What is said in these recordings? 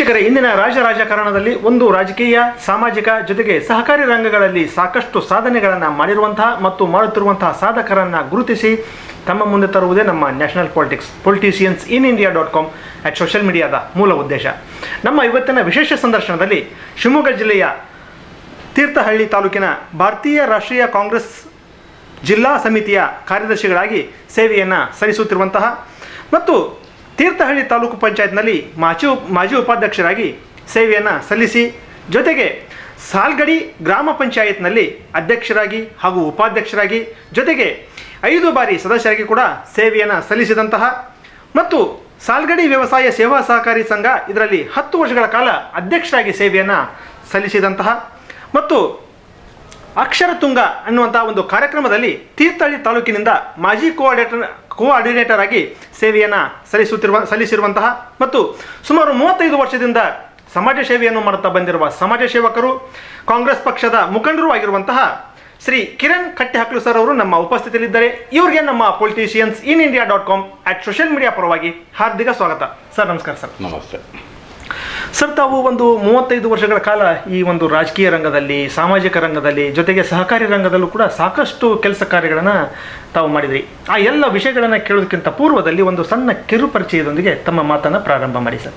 ವೀಕ್ಷಕರೇ, ಇಂದಿನ ರಾಜ ರಾಜಕಾರಣದಲ್ಲಿ ಒಂದು ರಾಜಕೀಯ, ಸಾಮಾಜಿಕ ಜೊತೆಗೆ ಸಹಕಾರಿ ರಂಗಗಳಲ್ಲಿ ಸಾಕಷ್ಟು ಸಾಧನೆಗಳನ್ನು ಮಾಡಿರುವಂತಹ ಮತ್ತು ಮಾಡುತ್ತಿರುವಂತಹ ಸಾಧಕರನ್ನು ಗುರುತಿಸಿ ತಮ್ಮ ಮುಂದೆ ತರುವುದೇ ನಮ್ಮ national politics, politicians in India dot com at social ಮೀಡಿಯಾದ ಮೂಲ ಉದ್ದೇಶ. ನಮ್ಮ ಇವತ್ತಿನ ವಿಶೇಷ ಸಂದರ್ಶನದಲ್ಲಿ ಶಿವಮೊಗ್ಗ ಜಿಲ್ಲೆಯ ತೀರ್ಥಹಳ್ಳಿ ತಾಲೂಕಿನ ಭಾರತೀಯ ರಾಷ್ಟ್ರೀಯ ಕಾಂಗ್ರೆಸ್ ಜಿಲ್ಲಾ ಸಮಿತಿಯ ಕಾರ್ಯದರ್ಶಿಗಳಾಗಿ ಸೇವೆಯನ್ನು ಸಲ್ಲಿಸುತ್ತಿರುವಂತಹ ಮತ್ತು ತೀರ್ಥಹಳ್ಳಿ ತಾಲೂಕು ಪಂಚಾಯತ್ನಲ್ಲಿ ಮಾಜಿ ಮಾಜಿ ಉಪಾಧ್ಯಕ್ಷರಾಗಿ ಸೇವೆಯನ್ನು ಸಲ್ಲಿಸಿ, ಜೊತೆಗೆ ಸಾಲ್ಗಡಿ ಗ್ರಾಮ ಪಂಚಾಯತ್ನಲ್ಲಿ ಅಧ್ಯಕ್ಷರಾಗಿ ಹಾಗೂ ಉಪಾಧ್ಯಕ್ಷರಾಗಿ, ಜೊತೆಗೆ ಐದು ಬಾರಿ ಸದಸ್ಯರಾಗಿ ಕೂಡ ಸೇವೆಯನ್ನು ಸಲ್ಲಿಸಿದಂತಹ ಮತ್ತು ಸಾಲ್ಗಡಿ ವ್ಯವಸಾಯ ಸೇವಾ ಸಹಕಾರಿ ಸಂಘ ಇದರಲ್ಲಿ ಹತ್ತು ವರ್ಷಗಳ ಕಾಲ ಅಧ್ಯಕ್ಷರಾಗಿ ಸೇವೆಯನ್ನು ಸಲ್ಲಿಸಿದಂತಹ ಮತ್ತು ಅಕ್ಷರ ತುಂಗ ಅನ್ನುವಂಥ ಒಂದು ಕಾರ್ಯಕ್ರಮದಲ್ಲಿ ತೀರ್ಥಹಳ್ಳಿ ತಾಲೂಕಿನಿಂದ ಮಾಜಿ ಕೋಆರ್ಡಿನೇಟರ್ ಕೋಆರ್ಡಿನೇಟರ್ ಆಗಿ ಸೇವೆಯನ್ನು ಸಲ್ಲಿಸುತ್ತಿರುವ ಸಲ್ಲಿಸಿರುವಂತಹ ಮತ್ತು ಸುಮಾರು ಮೂವತ್ತೈದು ವರ್ಷದಿಂದ ಸಮಾಜ ಸೇವೆಯನ್ನು ಮಾಡುತ್ತಾ ಬಂದಿರುವ ಸಮಾಜ ಸೇವಕರು, ಕಾಂಗ್ರೆಸ್ ಪಕ್ಷದ ಮುಖಂಡರು ಆಗಿರುವಂತಹ ಶ್ರೀ ಕಿರಣ್ ಕಟ್ಟೆಹಾಕ್ಲು ಸರ್ ಅವರು ನಮ್ಮ ಉಪಸ್ಥಿತಿಯಲ್ಲಿದ್ದಾರೆ. ಇವರಿಗೆ ನಮ್ಮ politicians in India dot com at social media ಪರವಾಗಿ ಹಾರ್ದಿಕ ಸ್ವಾಗತ. ಸರ್, ನಮಸ್ಕಾರ ಸರ್. ನಮಸ್ತೆ. ಸರ್, ತಾವು ಒಂದು ಮೂವತ್ತೈದು ವರ್ಷಗಳ ಕಾಲ ಈ ಒಂದು ರಾಜಕೀಯ ರಂಗದಲ್ಲಿ, ಸಾಮಾಜಿಕ ರಂಗದಲ್ಲಿ, ಜೊತೆಗೆ ಸಹಕಾರಿ ರಂಗದಲ್ಲೂ ಕೂಡ ಸಾಕಷ್ಟು ಕೆಲಸ ಕಾರ್ಯಗಳನ್ನು ತಾವು ಮಾಡಿದ್ರಿ. ಆ ಎಲ್ಲ ವಿಷಯಗಳನ್ನು ಕೇಳೋದಕ್ಕಿಂತ ಪೂರ್ವದಲ್ಲಿ ಒಂದು ಸಣ್ಣ ಕಿರು ಪರಿಚಯದೊಂದಿಗೆ ತಮ್ಮ ಮಾತನ್ನು ಪ್ರಾರಂಭ ಮಾಡಿ, ಸರ್.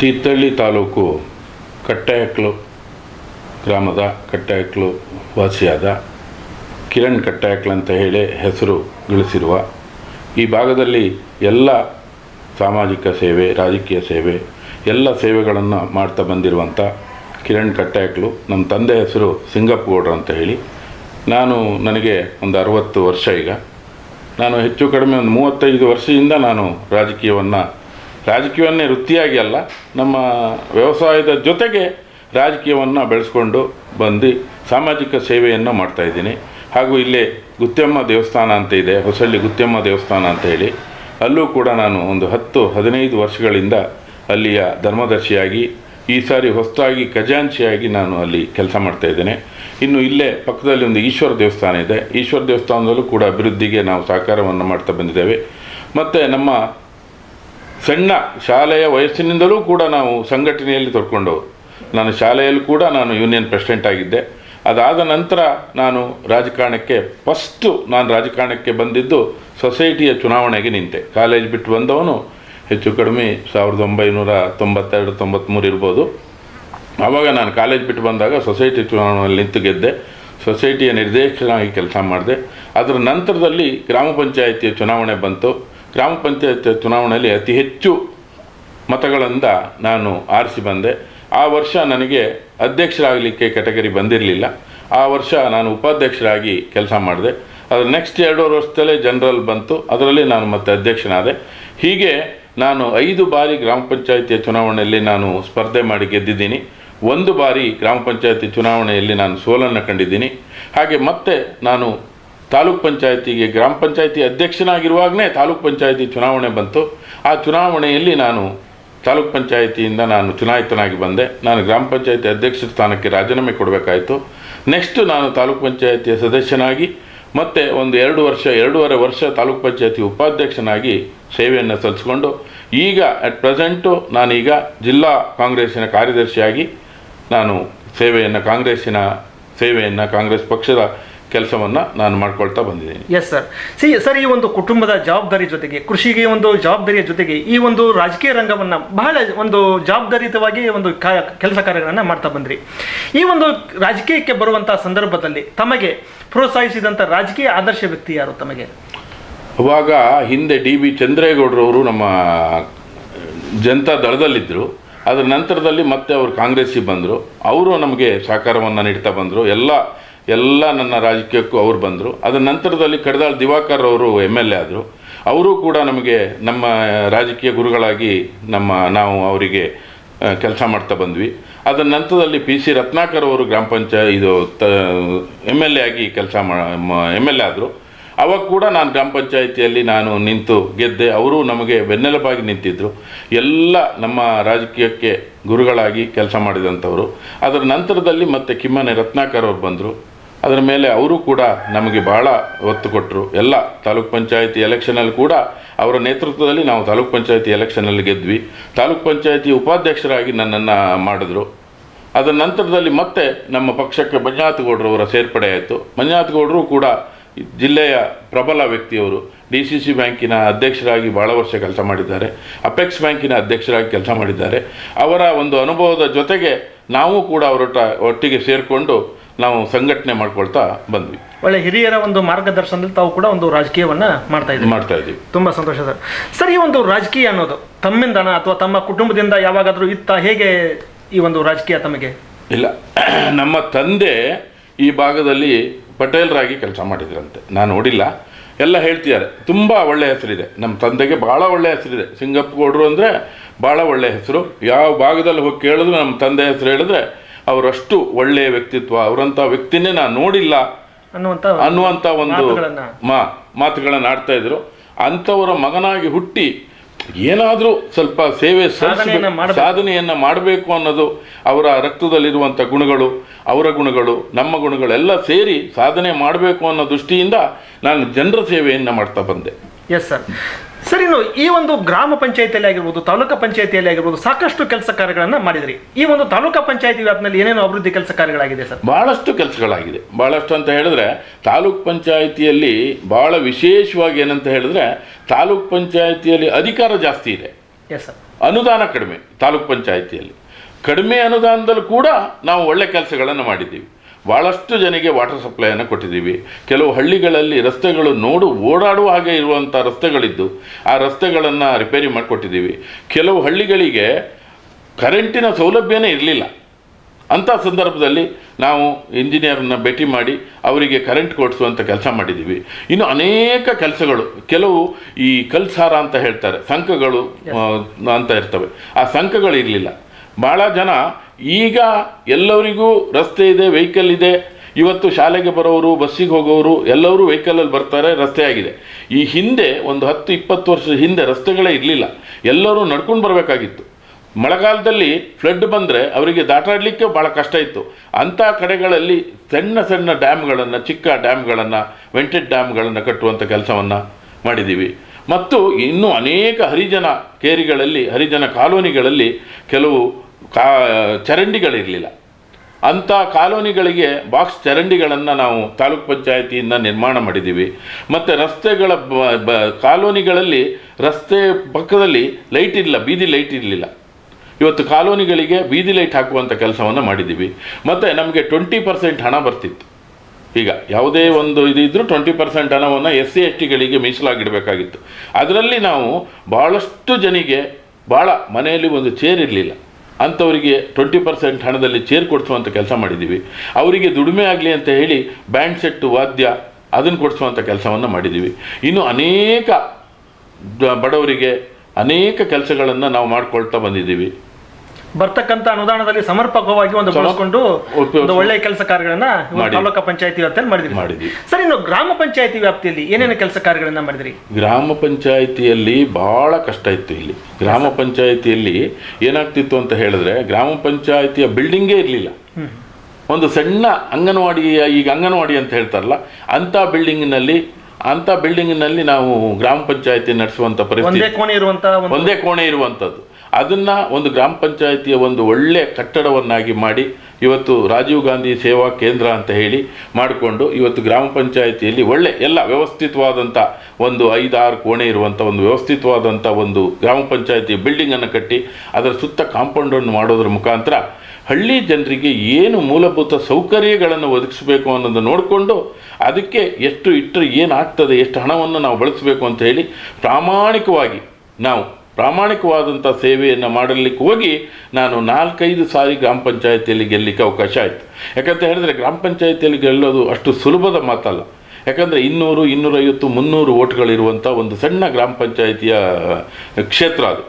ತೀರ್ಥಹಳ್ಳಿ ತಾಲೂಕು ಕಟ್ಟಾಯಕ್ಲು ಗ್ರಾಮದ ಕಟ್ಟಾಯಕ್ಲು ವಾಸಿಯಾದ ಕಿರಣ್ ಕಟ್ಟಾಯಕ್ಲು ಅಂತ ಹೇಳಿ ಹೆಸರು ಗಳಿಸಿರುವ ಈ ಭಾಗದಲ್ಲಿ ಎಲ್ಲ ಸಾಮಾಜಿಕ ಸೇವೆ, ರಾಜಕೀಯ ಸೇವೆ, ಎಲ್ಲ ಸೇವೆಗಳನ್ನು ಮಾಡ್ತಾ ಬಂದಿರುವಂಥ ಕಿರಣ್ ಕಟ್ಟಾಯಕ್ಲು ನಮ್ಮ ತಂದೆ ಹೆಸರು ಸಿಂಗಪ್ಪಗೌಡ್ರು ಅಂತ ಹೇಳಿ. ನಾನು ನನಗೆ ಒಂದು ಅರವತ್ತು ವರ್ಷ ಈಗ. ನಾನು ಹೆಚ್ಚು ಕಡಿಮೆ ಒಂದು ಮೂವತ್ತೈದು ವರ್ಷದಿಂದ ನಾನು ರಾಜಕೀಯವನ್ನು, ರಾಜಕೀಯವನ್ನೇ ವೃತ್ತಿಯಾಗಿ ಅಲ್ಲ, ನಮ್ಮ ವ್ಯವಸಾಯದ ಜೊತೆಗೆ ರಾಜಕೀಯವನ್ನು ಬೆಳೆಸ್ಕೊಂಡು ಬಂದು ಸಾಮಾಜಿಕ ಸೇವೆಯನ್ನು ಮಾಡ್ತಾಯಿದ್ದೀನಿ ಹಾಗೂ ಇಲ್ಲೇ ಗುತ್ಯಮ್ಮ ದೇವಸ್ಥಾನ ಅಂತ ಇದೆ, ಹೊಸಳ್ಳಿ ಗುತ್ಯಮ್ಮ ದೇವಸ್ಥಾನ ಅಂತ ಹೇಳಿ. ಅಲ್ಲೂ ಕೂಡ ನಾನು ಒಂದು ಹತ್ತು, ಹದಿನೈದು ವರ್ಷಗಳಿಂದ ಅಲ್ಲಿಯ ಧರ್ಮದರ್ಶಿಯಾಗಿ, ಈ ಸಾರಿ ಹೊಸದಾಗಿ ಖಜಾಂಚಿಯಾಗಿ ನಾನು ಅಲ್ಲಿ ಕೆಲಸ ಮಾಡ್ತಾಯಿದ್ದೇನೆ ಇನ್ನು ಇಲ್ಲೇ ಪಕ್ಕದಲ್ಲಿ ಒಂದು ಈಶ್ವರ ದೇವಸ್ಥಾನ ಇದೆ. ಈಶ್ವರ ದೇವಸ್ಥಾನದಲ್ಲೂ ಕೂಡ ಅಭಿವೃದ್ಧಿಗೆ ನಾವು ಸಹಕಾರವನ್ನು ಮಾಡ್ತಾ ಬಂದಿದ್ದೇವೆ. ಮತ್ತು ನಮ್ಮ ಸಣ್ಣ ಶಾಲೆಯ ವಯಸ್ಸಿನಿಂದಲೂ ಕೂಡ ನಾವು ಸಂಘಟನೆಯಲ್ಲಿ ತೊಡ್ಕೊಂಡು, ನಾನು ಶಾಲೆಯಲ್ಲೂ ಕೂಡ ನಾನು ಯೂನಿಯನ್ ಪ್ರೆಸಿಡೆಂಟ್ ಆಗಿದ್ದೆ. ಅದಾದ ನಂತರ ನಾನು ರಾಜಕಾರಣಕ್ಕೆ ಫಸ್ಟು ನಾನು ರಾಜಕಾರಣಕ್ಕೆ ಬಂದಿದ್ದು ಸೊಸೈಟಿಯ ಚುನಾವಣೆಗೆ ನಿಂತೆ. ಕಾಲೇಜ್ ಬಿಟ್ಟು ಬಂದವನು ಹೆಚ್ಚು ಕಡಿಮೆ ಸಾವಿರದ ಒಂಬೈನೂರ ತೊಂಬತ್ತೆರಡು ತೊಂಬತ್ತ್ಮೂರು ಇರ್ಬೋದು. ಆವಾಗ ನಾನು ಕಾಲೇಜ್ ಬಿಟ್ಟು ಬಂದಾಗ ಸೊಸೈಟಿ ಚುನಾವಣೆಯಲ್ಲಿ ನಿಂತು ಗೆದ್ದೆ. ಸೊಸೈಟಿಯ ನಿರ್ದೇಶಕನಾಗಿ ಕೆಲಸ ಮಾಡಿದೆ. ಅದರ ನಂತರದಲ್ಲಿ ಗ್ರಾಮ ಪಂಚಾಯಿತಿಯ ಚುನಾವಣೆ ಬಂತು. ಗ್ರಾಮ ಪಂಚಾಯತಿಯ ಚುನಾವಣೆಯಲ್ಲಿ ಅತಿ ಹೆಚ್ಚು ಮತಗಳಿಂದ ನಾನು ಆರಿಸಿ ಬಂದೆ. ಆ ವರ್ಷ ನನಗೆ ಅಧ್ಯಕ್ಷರಾಗಲಿಕ್ಕೆ ಕ್ಯಾಟಗರಿ ಬಂದಿರಲಿಲ್ಲ. ಆ ವರ್ಷ ನಾನು ಉಪಾಧ್ಯಕ್ಷರಾಗಿ ಕೆಲಸ ಮಾಡಿದೆ. ಅದರ ನೆಕ್ಸ್ಟ್ ಎರಡೂವರೆ ವರ್ಷದಲ್ಲೇ ಜನರಲ್ ಬಂತು. ಅದರಲ್ಲಿ ನಾನು ಮತ್ತೆ ಅಧ್ಯಕ್ಷನಾದೆ. ಹೀಗೆ ನಾನು ಐದು ಬಾರಿ ಗ್ರಾಮ ಪಂಚಾಯಿತಿಯ ಚುನಾವಣೆಯಲ್ಲಿ ನಾನು ಸ್ಪರ್ಧೆ ಮಾಡಿ ಗೆದ್ದಿದ್ದೀನಿ. ಒಂದು ಬಾರಿ ಗ್ರಾಮ ಪಂಚಾಯಿತಿ ಚುನಾವಣೆಯಲ್ಲಿ ನಾನು ಸೋಲನ್ನು ಕಂಡಿದ್ದೀನಿ. ಹಾಗೆ ಮತ್ತೆ ನಾನು ತಾಲೂಕ್ ಪಂಚಾಯಿತಿಗೆ ಗ್ರಾಮ ಪಂಚಾಯಿತಿ ಅಧ್ಯಕ್ಷನಾಗಿರುವಾಗಲೇ ತಾಲೂಕ್ ಪಂಚಾಯಿತಿ ಚುನಾವಣೆ ಬಂತು. ಆ ಚುನಾವಣೆಯಲ್ಲಿ ನಾನು ತಾಲೂಕ್ ಪಂಚಾಯತಿಯಿಂದ ನಾನು ಚುನಾಯಿತನಾಗಿ ಬಂದೆ. ನಾನು ಗ್ರಾಮ ಪಂಚಾಯಿತಿ ಅಧ್ಯಕ್ಷ ಸ್ಥಾನಕ್ಕೆ ರಾಜೀನಾಮೆ ಕೊಡಬೇಕಾಯಿತು. ನೆಕ್ಸ್ಟ್ ನಾನು ತಾಲೂಕ್ ಪಂಚಾಯಿತಿಯ ಸದಸ್ಯನಾಗಿ, ಮತ್ತೆ ಒಂದು ಎರಡು ವರ್ಷ, ಎರಡೂವರೆ ವರ್ಷ ತಾಲೂಕ್ ಪಂಚಾಯತಿ ಉಪಾಧ್ಯಕ್ಷನಾಗಿ ಸೇವೆಯನ್ನು ಸಲ್ಲಿಸಿಕೊಂಡು, ಈಗ ಅಟ್ ಪ್ರೆಸೆಂಟು ನಾನೀಗ ಜಿಲ್ಲಾ ಕಾಂಗ್ರೆಸ್ಸಿನ ಕಾರ್ಯದರ್ಶಿಯಾಗಿ ನಾನು ಸೇವೆಯನ್ನು, ಕಾಂಗ್ರೆಸ್ಸಿನ ಸೇವೆಯನ್ನು ಕಾಂಗ್ರೆಸ್ ಪಕ್ಷದ ಕೆಲಸವನ್ನು ನಾನು ಮಾಡ್ಕೊಳ್ತಾ ಬಂದಿದ್ದೀನಿ. ಎಸ್ ಸರ್ ಸಿ ಸರ್ ಈ ಒಂದು ಕುಟುಂಬದ ಜವಾಬ್ದಾರಿ ಜೊತೆಗೆ ಕೃಷಿಗೆ ಒಂದು ಜವಾಬ್ದಾರಿಯ ಜೊತೆಗೆ ಈ ಒಂದು ರಾಜಕೀಯ ರಂಗವನ್ನು ಬಹಳ ಒಂದು ಜವಾಬ್ದಾರಿಯುತವಾಗಿ ಒಂದು ಕೆಲಸ ಕಾರ್ಯಗಳನ್ನು ಮಾಡ್ತಾ ಬಂದ್ರಿ. ಈ ಒಂದು ರಾಜಕೀಯಕ್ಕೆ ಬರುವಂಥ ಸಂದರ್ಭದಲ್ಲಿ ತಮಗೆ ಪ್ರೋತ್ಸಾಹಿಸಿದಂಥ ರಾಜಕೀಯ ಆದರ್ಶ ವ್ಯಕ್ತಿ ಯಾರು ತಮಗೆ? ಅವಾಗ ಹಿಂದೆ ಡಿ ಬಿ ಚಂದ್ರೇಗೌಡರವರು ನಮ್ಮ ಜನತಾ ದಳದಲ್ಲಿದ್ದರು ಅದರ ನಂತರದಲ್ಲಿ ಮತ್ತೆ ಅವರು ಕಾಂಗ್ರೆಸ್ಸಿಗೆ ಬಂದರು. ಅವರು ನಮಗೆ ಸಹಕಾರವನ್ನು ನೀಡ್ತಾ ಬಂದರು. ಎಲ್ಲ ಎಲ್ಲ ನನ್ನ ರಾಜಕೀಯಕ್ಕೂ ಅವರು ಬಂದರು. ಅದರ ನಂತರದಲ್ಲಿ ಕಡದಾಳ್ ದಿವಾಕರ್ ಅವರು ಎಂ ಎಲ್ ಎ ಆದರು. ಅವರು ಕೂಡ ನಮಗೆ ನಮ್ಮ ರಾಜಕೀಯ ಗುರುಗಳಾಗಿ ನಮ್ಮ ನಾವು ಅವರಿಗೆ ಕೆಲಸ ಮಾಡ್ತಾ ಬಂದ್ವಿ. ಅದರ ನಂತರದಲ್ಲಿ ಪಿ ಸಿ ರತ್ನಾಕರ್ ಅವರು ಗ್ರಾಮ ಪಂಚಾಯತ್, ಇದು, ತ ಎಂ ಎಲ್ ಎ ಆಗಿ ಕೆಲಸ ಮಾ ಎಂ ಎಲ್ ಎ ಆದರು. ಅವಾಗ ಕೂಡ ನಾನು ಗ್ರಾಮ ಪಂಚಾಯಿತಿಯಲ್ಲಿ ನಾನು ನಿಂತು ಗೆದ್ದೆ. ಅವರು ನಮಗೆ ಬೆನ್ನೆಲುಬಾಗಿ ನಿಂತಿದ್ದರು ಎಲ್ಲ ನಮ್ಮ ರಾಜಕೀಯಕ್ಕೆ ಗುರುಗಳಾಗಿ ಕೆಲಸ ಮಾಡಿದಂಥವರು. ಅದರ ನಂತರದಲ್ಲಿ ಮತ್ತೆ ಕಿಮ್ಮನೆ ರತ್ನಾಕರ್ ಅವರು ಬಂದರು. ಅದರ ಮೇಲೆ ಅವರು ಕೂಡ ನಮಗೆ ಬಹಳ ಒತ್ತು ಕೊಟ್ಟರು. ಎಲ್ಲ ತಾಲೂಕ್ ಪಂಚಾಯಿತಿ ಎಲೆಕ್ಷನಲ್ಲಿ ಕೂಡ ಅವರ ನೇತೃತ್ವದಲ್ಲಿ ನಾವು ತಾಲೂಕ್ ಪಂಚಾಯತಿ ಎಲೆಕ್ಷನಲ್ಲಿ ಗೆದ್ವಿ. ತಾಲೂಕ್ ಪಂಚಾಯಿತಿ ಉಪಾಧ್ಯಕ್ಷರಾಗಿ ನನ್ನನ್ನು ಮಾಡಿದ್ರು. ಅದರ ನಂತರದಲ್ಲಿ ಮತ್ತೆ ನಮ್ಮ ಪಕ್ಷಕ್ಕೆ ಮಂಜುನಾಥ ಗೌಡ್ರವರ ಸೇರ್ಪಡೆ ಆಯಿತು. ಮಂಜುನಾಥ ಗೌಡರು ಕೂಡ ಜಿಲ್ಲೆಯ ಪ್ರಬಲ ವ್ಯಕ್ತಿಯವರು. ಡಿ ಸಿ ಸಿ ಬ್ಯಾಂಕಿನ ಅಧ್ಯಕ್ಷರಾಗಿ ಭಾಳ ವರ್ಷ ಕೆಲಸ ಮಾಡಿದ್ದಾರೆ. ಅಪೆಕ್ಸ್ ಬ್ಯಾಂಕಿನ ಅಧ್ಯಕ್ಷರಾಗಿ ಕೆಲಸ ಮಾಡಿದ್ದಾರೆ. ಅವರ ಒಂದು ಅನುಭವದ ಜೊತೆಗೆ ನಾವು ಕೂಡ ಅವರೊಟ್ಟ ಒಟ್ಟಿಗೆ ಸೇರಿಕೊಂಡು ನಾವು ಸಂಘಟನೆ ಮಾಡ್ಕೊಳ್ತಾ ಬಂದ್ವಿ. ಒಳ್ಳೆ ಹಿರಿಯರ ಒಂದು ಮಾರ್ಗದರ್ಶನದಲ್ಲಿ ತಾವು ಕೂಡ ಒಂದು ರಾಜಕೀಯವನ್ನ ಮಾಡ್ತಾ ಇದ್ದೀವಿ ಮಾಡ್ತಾ ಇದ್ದೀವಿ. ತುಂಬಾ ಸಂತೋಷ ಸರ್. ಸರ್ ಈ ಒಂದು ರಾಜಕೀಯ ಅನ್ನೋದು ತಮ್ಮಿಂದನ ಅಥವಾ ತಮ್ಮ ಕುಟುಂಬದಿಂದ ಯಾವಾಗಾದ್ರೂ ಇತ್ತ? ಹೇಗೆ ಈ ಒಂದು ರಾಜಕೀಯ ತಮಗೆ? ಇಲ್ಲ. ನಮ್ಮ ತಂದೆ ಈ ಭಾಗದಲ್ಲಿ ಪಟೇಲ್ರಾಗಿ ಕೆಲಸ ಮಾಡಿದ್ರಂತೆ. ನಾನು ನೋಡಿಲ್ಲ. ಎಲ್ಲ ಹೇಳ್ತಿದ್ದಾರೆ. ತುಂಬ ಒಳ್ಳೆಯ ಹೆಸರಿದೆ. ನಮ್ಮ ತಂದೆಗೆ ಭಾಳ ಒಳ್ಳೆಯ ಹೆಸರಿದೆ. ಸಿಂಗಪ್ಪ ಗೌಡ್ರು ಅಂದರೆ ಭಾಳ ಒಳ್ಳೆಯ ಹೆಸರು. ಯಾವ ಭಾಗದಲ್ಲಿ ಹೋಗಿ ಕೇಳಿದ್ರು ನಮ್ಮ ತಂದೆ ಹೆಸರು ಹೇಳಿದ್ರೆ ಅವರಷ್ಟು ಒಳ್ಳೆಯ ವ್ಯಕ್ತಿತ್ವ ಅವರಂಥ ವ್ಯಕ್ತಿನೇ ನಾನು ನೋಡಿಲ್ಲ ಅನ್ನುವಂತ ಅನ್ನುವಂಥ ಒಂದು ಮಾ ಮಾತುಗಳನ್ನು ಆಡ್ತಾ ಇದ್ರು ಅಂಥವರ ಮಗನಾಗಿ ಹುಟ್ಟಿ ಏನಾದರೂ ಸ್ವಲ್ಪ ಸೇವೆ ಸಾಧನೆಯನ್ನ. ಮಾಡಬೇಕು ಅನ್ನೋದು ಅವರ ರಕ್ತದಲ್ಲಿರುವಂಥ ಗುಣಗಳು ಅವರ ಗುಣಗಳು ನಮ್ಮ ಗುಣಗಳೆಲ್ಲ ಸೇರಿ ಸಾಧನೆ ಮಾಡಬೇಕು ಅನ್ನೋ ದೃಷ್ಟಿಯಿಂದ ನಾನು ಜನರ ಸೇವೆಯನ್ನು ಮಾಡ್ತಾ ಬಂದೆ ಎಸ್ ಸರ್ ಸರ್ ಇನ್ನು ಈ ಒಂದು ಗ್ರಾಮ ಪಂಚಾಯತಿಯಲ್ಲಿ ಆಗಿರ್ಬೋದು ತಾಲೂಕು ಪಂಚಾಯತಿಯಲ್ಲಿ ಆಗಿರ್ಬೋದು ಸಾಕಷ್ಟು ಕೆಲಸ ಕಾರ್ಯಗಳನ್ನು ಮಾಡಿದ್ರಿ. ಈ ಒಂದು ತಾಲೂಕು ಪಂಚಾಯತಿ ವ್ಯಾಪ್ತಿನಲ್ಲಿ ಏನೇನು ಅಭಿವೃದ್ಧಿ ಕೆಲಸ ಕಾರ್ಯಗಳಾಗಿದೆ ಸರ್ ಭಾಳಷ್ಟು ಕೆಲಸಗಳಾಗಿದೆ. ಭಾಳಷ್ಟು ಅಂತ ಹೇಳಿದ್ರೆ ತಾಲೂಕ್ ಪಂಚಾಯತಿಯಲ್ಲಿ ಭಾಳ ವಿಶೇಷವಾಗಿ ಏನಂತ ಹೇಳಿದ್ರೆ ತಾಲೂಕ್ ಪಂಚಾಯತಿಯಲ್ಲಿ ಅಧಿಕಾರ ಜಾಸ್ತಿ ಇದೆ. ಎಸ್ ಸರ್ ಅನುದಾನ ಕಡಿಮೆ ತಾಲೂಕ್ ಪಂಚಾಯತಿಯಲ್ಲಿ. ಕಡಿಮೆ ಅನುದಾನದಲ್ಲೂ ಕೂಡ ನಾವು ಒಳ್ಳೆ ಕೆಲಸಗಳನ್ನು ಮಾಡಿದ್ದೀವಿ. ಭಾಳಷ್ಟು ಜನಕ್ಕೆ ವಾಟರ್ ಸಪ್ಲೈಯನ್ನು ಕೊಟ್ಟಿದ್ದೀವಿ. ಕೆಲವು ಹಳ್ಳಿಗಳಲ್ಲಿ ರಸ್ತೆಗಳು ನೋಡು ಓಡಾಡುವ ಹಾಗೆ ಇರುವಂಥ ರಸ್ತೆಗಳಿದ್ದು, ಆ ರಸ್ತೆಗಳನ್ನು ರಿಪೇರಿ ಮಾಡಿಕೊಟ್ಟಿದ್ದೀವಿ. ಕೆಲವು ಹಳ್ಳಿಗಳಿಗೆ ಕರೆಂಟಿನ ಸೌಲಭ್ಯನೇ ಇರಲಿಲ್ಲ. ಅಂಥ ಸಂದರ್ಭದಲ್ಲಿ ನಾವು ಇಂಜಿನಿಯರನ್ನ ಭೇಟಿ ಮಾಡಿ ಅವರಿಗೆ ಕರೆಂಟ್ ಕೊಡಿಸುವಂಥ ಕೆಲಸ ಮಾಡಿದ್ದೀವಿ. ಇನ್ನು ಅನೇಕ ಕೆಲಸಗಳು, ಕೆಲವು ಈ ಕಲ್ಸಾರ ಅಂತ ಹೇಳ್ತಾರೆ, ಸಂಕಗಳು ಅಂತ ಇರ್ತವೆ. ಆ ಸಂಕಗಳು ಇರಲಿಲ್ಲ. ಭಾಳ ಜನ ಈಗ ಎಲ್ಲರಿಗೂ ರಸ್ತೆ ಇದೆ ವೆಹಿಕಲ್ ಇದೆ. ಇವತ್ತು ಶಾಲೆಗೆ ಬರೋರು, ಬಸ್ಸಿಗೆ ಹೋಗೋರು ಎಲ್ಲರೂ ವೆಹಿಕಲಲ್ಲಿ ಬರ್ತಾರೆ, ರಸ್ತೆ ಆಗಿದೆ. ಈ ಹಿಂದೆ ಒಂದು ಹತ್ತು, ಇಪ್ಪತ್ತು ವರ್ಷದ ಹಿಂದೆ ರಸ್ತೆಗಳೇ ಇರಲಿಲ್ಲ. ಎಲ್ಲರೂ ನಡ್ಕೊಂಡು ಬರಬೇಕಾಗಿತ್ತು. ಮಳೆಗಾಲದಲ್ಲಿ ಫ್ಲಡ್ ಬಂದರೆ ಅವರಿಗೆ ದಾಟಾಡಲಿಕ್ಕೆ ಭಾಳ ಕಷ್ಟ ಇತ್ತು. ಅಂಥ ಕಡೆಗಳಲ್ಲಿ ಸಣ್ಣ ಸಣ್ಣ ಡ್ಯಾಮ್ಗಳನ್ನು, ಚಿಕ್ಕ ಡ್ಯಾಮ್ಗಳನ್ನು ವೆಂಟೆಡ್ ಡ್ಯಾಮ್ಗಳನ್ನು ಕಟ್ಟುವಂಥ ಕೆಲಸವನ್ನು ಮಾಡಿದ್ದೀವಿ. ಮತ್ತು ಇನ್ನೂ ಅನೇಕ ಹರಿಜನ ಕೇರಿಗಳಲ್ಲಿ, ಹರಿಜನ ಕಾಲೋನಿಗಳಲ್ಲಿ ಕೆಲವು ಕಾ, ಚರಂಡಿಗಳಿರಲಿಲ್ಲ. ಅಂಥ ಕಾಲೋನಿಗಳಿಗೆ ಬಾಕ್ಸ್ ಚರಂಡಿಗಳನ್ನು ನಾವು ತಾಲೂಕ್ ಪಂಚಾಯತಿಯಿಂದ ನಿರ್ಮಾಣ ಮಾಡಿದ್ದೀವಿ. ಮತ್ತು ರಸ್ತೆಗಳ ಕಾಲೋನಿಗಳಲ್ಲಿ ರಸ್ತೆ ಪಕ್ಕದಲ್ಲಿ ಲೈಟ್ ಇರಲಿಲ್ಲ, ಬೀದಿ ಲೈಟ್ ಇರಲಿಲ್ಲ. ಇವತ್ತು ಕಾಲೋನಿಗಳಿಗೆ ಬೀದಿ ಲೈಟ್ ಹಾಕುವಂಥ ಕೆಲಸವನ್ನು ಮಾಡಿದ್ದೀವಿ. ಮತ್ತು ನಮಗೆ ಟ್ವೆಂಟಿ ಪರ್ಸೆಂಟ್ ಹಣ ಬರ್ತಿತ್ತು. ಈಗ ಯಾವುದೇ ಒಂದು ಇದಿದ್ದರೂ ಟ್ವೆಂಟಿ ಪರ್ಸೆಂಟ್ ಹಣವನ್ನು ಎಸ್ ಸಿ ಎಸ್ ಟಿಗಳಿಗೆ ಮೀಸಲಾಗಿಡಬೇಕಾಗಿತ್ತು. ಅದರಲ್ಲಿ ನಾವು ಭಾಳಷ್ಟು ಜನಿಗೆ ಭಾಳ ಮನೆಯಲ್ಲಿ ಒಂದು ಚೇರ್ ಇರಲಿಲ್ಲ. ಅಂಥವರಿಗೆ ಟ್ವೆಂಟಿ ಪರ್ಸೆಂಟ್ ಹಣದಲ್ಲಿ ಚೇರ್ ಕೊಡಿಸುವಂಥ ಕೆಲಸ ಮಾಡಿದ್ದೀವಿ. ಅವರಿಗೆ ದುಡಿಮೆ ಆಗಲಿ ಅಂತ ಹೇಳಿ ಬ್ಯಾಂಡ್ ಸೆಟ್ಟು ವಾದ್ಯ ಅದನ್ನು ಕೊಡಿಸುವಂಥ ಕೆಲಸವನ್ನು ಮಾಡಿದ್ದೀವಿ. ಇನ್ನು ಅನೇಕ ಬಡವರಿಗೆ ಅನೇಕ ಕೆಲಸಗಳನ್ನು ನಾವು ಮಾಡಿಕೊಳ್ತಾ ಬಂದಿದ್ದೀವಿ. ಬರ್ತಕ್ಕಂಥ ಅನುದಾನದಲ್ಲಿ ಸಮರ್ಪಕವಾಗಿ ಒಂದು ಬಳಸ್ಕೊಂಡು ಒಂದು ಒಳ್ಳೆಯ ಕೆಲಸ ಕಾರ್ಯಗಳನ್ನ. ತಾಲೂಕು ಪಂಚಾಯತಿ ವ್ಯಾಪ್ತಿಯಲ್ಲಿ ಮಾಡಿದ್ರಿ ಮಾಡಿದ್ವಿ. ಸರ್ ಇನ್ನು ಗ್ರಾಮ ಪಂಚಾಯತಿ ವ್ಯಾಪ್ತಿಯಲ್ಲಿ ಏನೇನು ಕೆಲಸ ಕಾರ್ಯಗಳನ್ನ ಮಾಡಿದ್ರಿ? ಗ್ರಾಮ ಪಂಚಾಯತಿಯಲ್ಲಿ ಬಹಳ ಕಷ್ಟ ಇತ್ತು ಇಲ್ಲಿ. ಗ್ರಾಮ ಪಂಚಾಯತಿಯಲ್ಲಿ ಏನಾಗ್ತಿತ್ತು ಅಂತ ಹೇಳಿದ್ರೆ ಗ್ರಾಮ ಪಂಚಾಯತಿಯ ಬಿಲ್ಡಿಂಗೇ ಇರಲಿಲ್ಲ. ಒಂದು ಸಣ್ಣ ಅಂಗನವಾಡಿಯ ಈಗ ಅಂಗನವಾಡಿ ಅಂತ ಹೇಳ್ತಾರಲ್ಲ ಅಂಥ ಬಿಲ್ಡಿಂಗ್ನಲ್ಲಿ ಅಂಥ ಬಿಲ್ಡಿಂಗ್ನಲ್ಲಿ ನಾವು ಗ್ರಾಮ ಪಂಚಾಯತಿ ನಡೆಸುವಂಥ ಪರಿಸ್ಥಿತಿ. ಒಂದೇ ಕೋಣೆ ಇರುವಂತ ಒಂದೇ ಕೋಣೆ ಇರುವಂಥದ್ದು. ಅದನ್ನು ಒಂದು ಗ್ರಾಮ ಪಂಚಾಯಿತಿಯ ಒಂದು ಒಳ್ಳೆಯ ಕಟ್ಟಡವನ್ನಾಗಿ ಮಾಡಿ ಇವತ್ತು ರಾಜೀವ್ ಗಾಂಧಿ ಸೇವಾ ಕೇಂದ್ರ ಅಂತ ಹೇಳಿ ಮಾಡಿಕೊಂಡು ಇವತ್ತು ಗ್ರಾಮ ಪಂಚಾಯಿತಿಯಲ್ಲಿ ಒಳ್ಳೆ, ಎಲ್ಲ ವ್ಯವಸ್ಥಿತವಾದಂಥ ಒಂದು ಐದಾರು ಕೋಣೆ ಇರುವಂಥ ಒಂದು ವ್ಯವಸ್ಥಿತವಾದಂಥ ಒಂದು ಗ್ರಾಮ ಪಂಚಾಯಿತಿ ಬಿಲ್ಡಿಂಗನ್ನು ಕಟ್ಟಿ ಅದರ ಸುತ್ತ ಕಾಂಪೌಂಡನ್ನು ಮಾಡೋದ್ರ ಮುಖಾಂತರ ಹಳ್ಳಿ ಜನರಿಗೆ ಏನು ಮೂಲಭೂತ ಸೌಕರ್ಯಗಳನ್ನು ಒದಗಿಸಬೇಕು ಅನ್ನೋದನ್ನು ನೋಡಿಕೊಂಡು ಅದಕ್ಕೆ ಎಷ್ಟು ಇಟ್ಟರೆ ಏನಾಗ್ತದೆ, ಎಷ್ಟು ಹಣವನ್ನು ನಾವು ಬಳಸಬೇಕು ಅಂತ ಹೇಳಿ ಪ್ರಾಮಾಣಿಕವಾಗಿ ನಾವು ಪ್ರಾಮಾಣಿಕವಾದಂಥ ಸೇವೆಯನ್ನು ಮಾಡಲಿಕ್ಕೆ ಹೋಗಿ ನಾನು ನಾಲ್ಕೈದು ಸಾರಿ ಗ್ರಾಮ ಪಂಚಾಯತಿಯಲ್ಲಿ ಗೆಲ್ಲಲಿಕ್ಕೆ ಅವಕಾಶ ಆಯಿತು. ಯಾಕಂತ ಹೇಳಿದ್ರೆ ಗ್ರಾಮ ಪಂಚಾಯತಿಯಲ್ಲಿ ಗೆಲ್ಲೋದು ಅಷ್ಟು ಸುಲಭದ ಮಾತಲ್ಲ. ಯಾಕಂದರೆ ಇನ್ನೂರು, ಇನ್ನೂರೈವತ್ತು, ಮುನ್ನೂರು ಓಟ್ಗಳಿರುವಂಥ ಒಂದು ಸಣ್ಣ ಗ್ರಾಮ ಪಂಚಾಯಿತಿಯ ಕ್ಷೇತ್ರ ಅದು.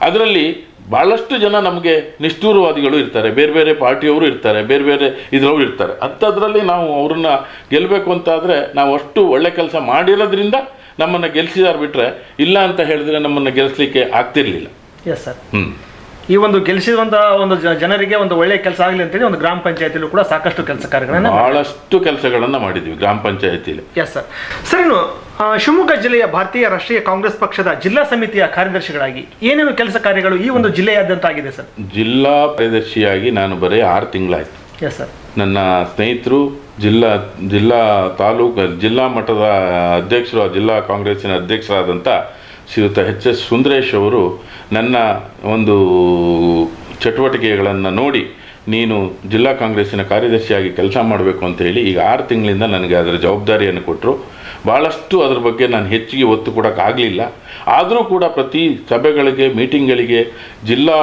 ಅದರಲ್ಲಿ ಭಾಳಷ್ಟು ಜನ ನಮಗೆ ನಿಷ್ಠೂರವಾದಿಗಳು ಇರ್ತಾರೆ. ಬೇರೆ ಬೇರೆ ಪಾರ್ಟಿಯವರು ಇರ್ತಾರೆ, ಬೇರೆ ಬೇರೆ ಇದರವರು ಇರ್ತಾರೆ. ಅಂಥದ್ರಲ್ಲಿ ನಾವು ಅವ್ರನ್ನ ಗೆಲ್ಲಬೇಕು ಅಂತಾದರೆ ನಾವು ಅಷ್ಟು ಒಳ್ಳೆ ಕೆಲಸ ಮಾಡಿರೋದ್ರಿಂದ ನಮ್ಮನ್ನು ಗೆಲ್ಸಿದಾರೆ ಬಿಟ್ಟರೆ ಇಲ್ಲ ಅಂತ ಹೇಳಿದ್ರೆ ನಮ್ಮನ್ನು ಗೆಲ್ಸಲಿಕ್ಕೆ ಆಗ್ತಿರ್ಲಿಲ್ಲ. ಎಸ್ ಸರ್ ಹ್ಞೂ ಈ ಒಂದು ಗೆಲ್ಸಿದಂತಹ ಒಂದು ಜ- ಜನರಿಗೆ ಒಂದು ಒಳ್ಳೆಯ ಕೆಲಸ ಆಗಲಿ ಅಂತೇಳಿ ಒಂದು ಗ್ರಾಮ ಪಂಚಾಯತಿಲೂ ಕೂಡ ಸಾಕಷ್ಟು ಕೆಲಸ ಕಾರ್ಯಗಳನ್ನು ಬಹಳಷ್ಟು ಕೆಲಸಗಳನ್ನು ಮಾಡಿದ್ವಿ ಗ್ರಾಮ ಪಂಚಾಯತಿಲಿ. ಎಸ್ ಸರ್ ಸರ್ ಇನ್ನು ಆ, ಶಿವಮೊಗ್ಗ ಜಿಲ್ಲೆಯ ಭಾರತೀಯ ರಾಷ್ಟ್ರೀಯ ಕಾಂಗ್ರೆಸ್ ಪಕ್ಷದ ಜಿಲ್ಲಾ ಸಮಿತಿಯ ಕಾರ್ಯದರ್ಶಿಗಳಾಗಿ ಏನೇನು ಕೆಲಸ ಕಾರ್ಯಗಳು ಈ ಒಂದು ಜಿಲ್ಲೆಯಾದ್ಯಂತ ಆಗಿದೆ ಸರ್ ಜಿಲ್ಲಾ ಕಾರ್ಯದರ್ಶಿಯಾಗಿ ನಾನು ಬರೀ ಆರು ತಿಂಗಳಾಯ್ತು. ಎಸ್ ಸರ್ ನನ್ನ ಸ್ನೇಹಿತರು ಜಿಲ್ಲಾ ಜಿಲ್ಲಾ ತಾಲೂಕು, ಜಿಲ್ಲಾ ಮಟ್ಟದ ಅಧ್ಯಕ್ಷರು ಜಿಲ್ಲಾ ಕಾಂಗ್ರೆಸ್ಸಿನ ಅಧ್ಯಕ್ಷರಾದಂಥ ಶ್ರೀಯುತ ಎಚ್ ಎಸ್ ಸುಂದರೇಶ್ ಅವರು ನನ್ನ ಒಂದು ಚಟುವಟಿಕೆಗಳನ್ನು ನೋಡಿ ನೀನು ಜಿಲ್ಲಾ ಕಾಂಗ್ರೆಸ್ಸಿನ ಕಾರ್ಯದರ್ಶಿಯಾಗಿ ಕೆಲಸ ಮಾಡಬೇಕು ಅಂತ ಹೇಳಿ ಈಗ ಆರು ತಿಂಗಳಿಂದ ನನಗೆ ಅದರ ಜವಾಬ್ದಾರಿಯನ್ನು ಕೊಟ್ಟರು ಭಾಳಷ್ಟು ಅದ್ರ ಬಗ್ಗೆ ನಾನು ಹೆಚ್ಚಿಗೆ ಒತ್ತು ಕೊಡೋಕ್ಕಾಗಲಿಲ್ಲ ಆದರೂ ಕೂಡ ಪ್ರತಿ ಸಭೆಗಳಿಗೆ, ಮೀಟಿಂಗ್ಗಳಿಗೆ, ಜಿಲ್ಲಾ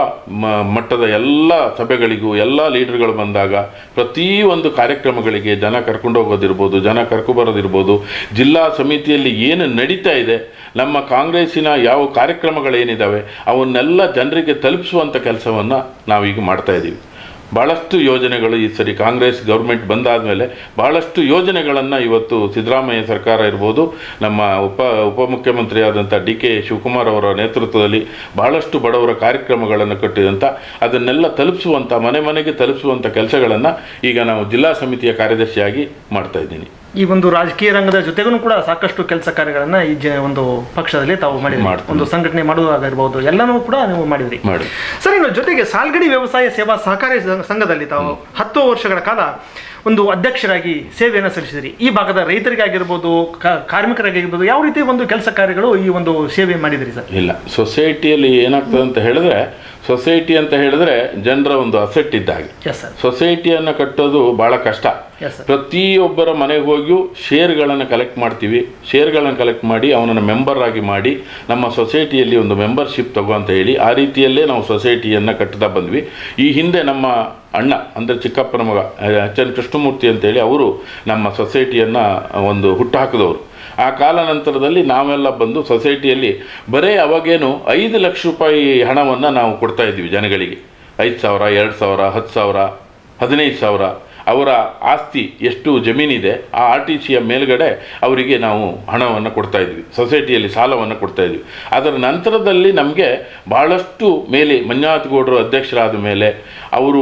ಮಟ್ಟದ ಎಲ್ಲ ಸಭೆಗಳಿಗೂ, ಎಲ್ಲ ಲೀಡರ್ಗಳು ಬಂದಾಗ ಪ್ರತಿಯೊಂದು ಕಾರ್ಯಕ್ರಮಗಳಿಗೆ ಜನ ಕರ್ಕೊಂಡು ಹೋಗೋದಿರ್ಬೋದು, ಜನ ಕರ್ಕೊಬರೋದಿರ್ಬೋದು ಜಿಲ್ಲಾ ಸಮಿತಿಯಲ್ಲಿ ಏನು ನಡೀತಾ ಇದೆ, ನಮ್ಮ ಕಾಂಗ್ರೆಸ್ಸಿನ ಯಾವ ಕಾರ್ಯಕ್ರಮಗಳೇನಿದ್ದಾವೆ ಅವನ್ನೆಲ್ಲ ಜನರಿಗೆ ತಲುಪಿಸುವಂಥ ಕೆಲಸವನ್ನು ನಾವೀಗ ಮಾಡ್ತಾ ಇದ್ದೀವಿ. ಭಾಳಷ್ಟು ಯೋಜನೆಗಳು ಈ ಸರಿ ಕಾಂಗ್ರೆಸ್ ಗೌರ್ಮೆಂಟ್ ಬಂದಾದ ಮೇಲೆ ಭಾಳಷ್ಟು ಯೋಜನೆಗಳನ್ನು ಇವತ್ತು ಸಿದ್ದರಾಮಯ್ಯ ಸರ್ಕಾರ ಇರ್ಬೋದು, ನಮ್ಮ ಉಪ, ಉಪಮುಖ್ಯಮಂತ್ರಿಯಾದಂಥ ಡಿ ಕೆ ಶಿವಕುಮಾರ್ ಅವರ ನೇತೃತ್ವದಲ್ಲಿ ಭಾಳಷ್ಟು ಬಡವರ ಕಾರ್ಯಕ್ರಮಗಳನ್ನು ಕಟ್ಟಿದಂಥ, ಅದನ್ನೆಲ್ಲ ತಲುಪಿಸುವಂಥ, ಮನೆ ಮನೆಗೆ ತಲುಪಿಸುವಂಥ ಕೆಲಸಗಳನ್ನು ಈಗ ನಾವು ಜಿಲ್ಲಾ ಸಮಿತಿಯ ಕಾರ್ಯದರ್ಶಿಯಾಗಿ ಮಾಡ್ತಾ ಇದ್ದೀನಿ. ಈ ಒಂದು ರಾಜಕೀಯ ರಂಗದ ಜೊತೆಗೂ ಕೂಡ ಸಾಕಷ್ಟು ಕೆಲಸ ಕಾರ್ಯಗಳನ್ನ ಈ ಜ ಒಂದು ಪಕ್ಷದಲ್ಲಿ ತಾವು ಮಾಡಿದ್ರಿ. ಮಾಡ್ತೀನಿ. ಒಂದು ಸಂಘಟನೆ ಮಾಡುವುದಾಗಿರ್ಬೋದು ಎಲ್ಲನೂ ಕೂಡ ನೀವು ಮಾಡಿದ್ರಿ. ಮಾಡಿ ಸರ್ ಇನ್ನು ಜೊತೆಗೆ ಸಾಲ್ಗಡಿ ವ್ಯವಸಾಯ ಸೇವಾ ಸಹಕಾರಿ ಸಂಘದಲ್ಲಿ ತಾವು ಹತ್ತು ವರ್ಷಗಳ ಕಾಲ ಒಂದು ಅಧ್ಯಕ್ಷರಾಗಿ ಸೇವೆಯನ್ನು ಸಲ್ಲಿಸಿದ್ರಿ. ಈ ಭಾಗದ ರೈತರಿಗಾಗಿರ್ಬೋದು ಕಾ- ಕಾರ್ಮಿಕರಿಗಾಗಿರ್ಬೋದು ಯಾವ ರೀತಿ ಒಂದು ಕೆಲಸ ಕಾರ್ಯಗಳು ಈ ಒಂದು ಸೇವೆ ಮಾಡಿದ್ರಿ ಸರ್? ಇಲ್ಲ. ಸೊಸೈಟಿಯಲ್ಲಿ ಏನಾಗ್ತದೆ ಅಂತ ಹೇಳಿದ್ರೆ ಸೊಸೈಟಿ ಅಂತ ಹೇಳಿದ್ರೆ ಜನರ ಒಂದು ಅಸೆಟ್ ಇದ್ದ ಹಾಗೆ ಎಸ್ ಸರ್ ಸೊಸೈಟಿಯನ್ನು ಕಟ್ಟೋದು ಭಾಳ ಕಷ್ಟ. ಪ್ರತಿಯೊಬ್ಬರ ಮನೆಗೆ ಹೋಗಿಯೂ ಶೇರ್ಗಳನ್ನು ಕಲೆಕ್ಟ್ ಮಾಡ್ತೀವಿ. ಶೇರ್ಗಳನ್ನು ಕಲೆಕ್ಟ್ ಮಾಡಿ ಅವನನ್ನು ಮೆಂಬರ್ ಆಗಿ ಮಾಡಿ ನಮ್ಮ ಸೊಸೈಟಿಯಲ್ಲಿ ಒಂದು ಮೆಂಬರ್ಶಿಪ್ ತಗೋ ಅಂತ ಹೇಳಿ ಆ ರೀತಿಯಲ್ಲೇ ನಾವು ಸೊಸೈಟಿಯನ್ನು ಕಟ್ಟುತ್ತಾ ಬಂದ್ವಿ. ಈ ಹಿಂದೆ ನಮ್ಮ ಅಣ್ಣ ಅಂದರೆ ಚಿಕ್ಕಪ್ಪನ ಮಗ ಎಚ್ ಎನ್ ಕೃಷ್ಣಮೂರ್ತಿ ಅಂತೇಳಿ ಅವರು ನಮ್ಮ ಸೊಸೈಟಿಯನ್ನು ಒಂದು ಹುಟ್ಟುಹಾಕಿದವರು ಆ ಕಾಲ ನಂತರದಲ್ಲಿ ನಾವೆಲ್ಲ ಬಂದು ಸೊಸೈಟಿಯಲ್ಲಿ ಬರೀ ಅವಾಗೇನು ಐದು ಲಕ್ಷ ರೂಪಾಯಿ ಹಣವನ್ನು ನಾವು ಕೊಡ್ತಾ ಇದ್ದೀವಿ ಜನಗಳಿಗೆ. ಐದು ಸಾವಿರ, ಎರಡು ಸಾವಿರ, ಹತ್ತು ಸಾವಿರ, ಹದಿನೈದು ಸಾವಿರ. ಅವರ ಆಸ್ತಿ ಎಷ್ಟು ಜಮೀನಿದೆ, ಆ ಆರ್ ಟಿ ಸಿಯ ಮೇಲ್ಗಡೆ ಅವರಿಗೆ ನಾವು ಹಣವನ್ನು ಕೊಡ್ತಾ ಇದ್ವಿ, ಸೊಸೈಟಿಯಲ್ಲಿ ಸಾಲವನ್ನು ಕೊಡ್ತಾ ಇದ್ವಿ. ಅದರ ನಂತರದಲ್ಲಿ ನಮಗೆ ಭಾಳಷ್ಟು ಮೇಲೆ ಮಂಜುನಾಥಗೌಡರು ಅಧ್ಯಕ್ಷರಾದ ಮೇಲೆ, ಅವರು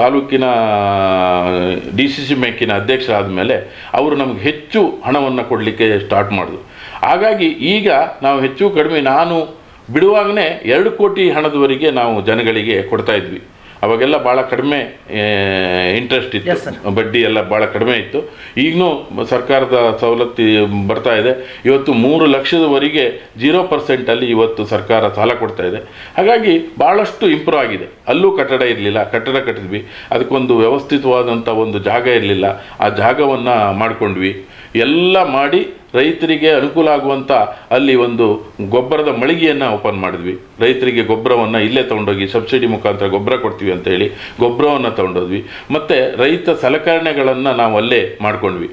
ತಾಲೂಕಿನ ಡಿ ಸಿ ಸಿ ಬ್ಯಾಂಕಿನ ಅಧ್ಯಕ್ಷರಾದ ಮೇಲೆ ಅವರು ನಮಗೆ ಹೆಚ್ಚು ಹಣವನ್ನು ಕೊಡಲಿಕ್ಕೆ ಸ್ಟಾರ್ಟ್ ಮಾಡಿದ್ರು. ಹಾಗಾಗಿ ಈಗ ನಾವು ಹೆಚ್ಚು ಕಡಿಮೆ, ನಾನು ಬಿಡುವಾಗಲೇ ಎರಡು ಕೋಟಿ ಹಣದವರೆಗೆ ನಾವು ಜನಗಳಿಗೆ ಕೊಡ್ತಾ ಇದ್ವಿ. ಅವಾಗೆಲ್ಲ ಭಾಳ ಕಡಿಮೆ ಇಂಟ್ರೆಸ್ಟ್. ಇತ್ತು. ಬಡ್ಡಿ ಎಲ್ಲ ಭಾಳ ಕಡಿಮೆ ಇತ್ತು. ಈಗಲೂ ಸರ್ಕಾರದ ಸವಲತ್ತು ಬರ್ತಾ ಇದೆ. ಇವತ್ತು ಮೂರು ಲಕ್ಷದವರೆಗೆ ಜೀರೋ ಪರ್ಸೆಂಟಲ್ಲಿ ಇವತ್ತು ಸರ್ಕಾರ ಸಾಲ ಕೊಡ್ತಾ ಇದೆ. ಹಾಗಾಗಿ ಭಾಳಷ್ಟು ಇಂಪ್ರೂವ್ ಆಗಿದೆ. ಅಲ್ಲೂ ಕಟ್ಟಡ ಇರಲಿಲ್ಲ ಕಟ್ಟಡ ಕಟ್ಟಿದ್ವಿ. ಅದಕ್ಕೊಂದು ವ್ಯವಸ್ಥಿತವಾದಂಥ ಒಂದು ಜಾಗ ಇರಲಿಲ್ಲ. ಆ ಜಾಗವನ್ನು ಮಾಡಿಕೊಂಡ್ವಿ. ಎಲ್ಲ ಮಾಡಿ ರೈತರಿಗೆ ಅನುಕೂಲ ಆಗುವಂಥ ಅಲ್ಲಿ ಒಂದು ಗೊಬ್ಬರದ ಮಳಿಗೆಯನ್ನು ಓಪನ್ ಮಾಡಿದ್ವಿ. ರೈತರಿಗೆ ಗೊಬ್ಬರವನ್ನು ಇಲ್ಲೇ ತೊಗೊಂಡೋಗಿ ಸಬ್ಸಿಡಿ ಮುಖಾಂತರ ಗೊಬ್ಬರ ಕೊಡ್ತೀವಿ ಅಂತ ಹೇಳಿ ಗೊಬ್ಬರವನ್ನು ತೊಗೊಂಡೋದ್ವಿ. ಮತ್ತು ರೈತ ಸಲಕರಣೆಗಳನ್ನು ನಾವು ಅಲ್ಲೇ ಮಾಡ್ಕೊಂಡ್ವಿ.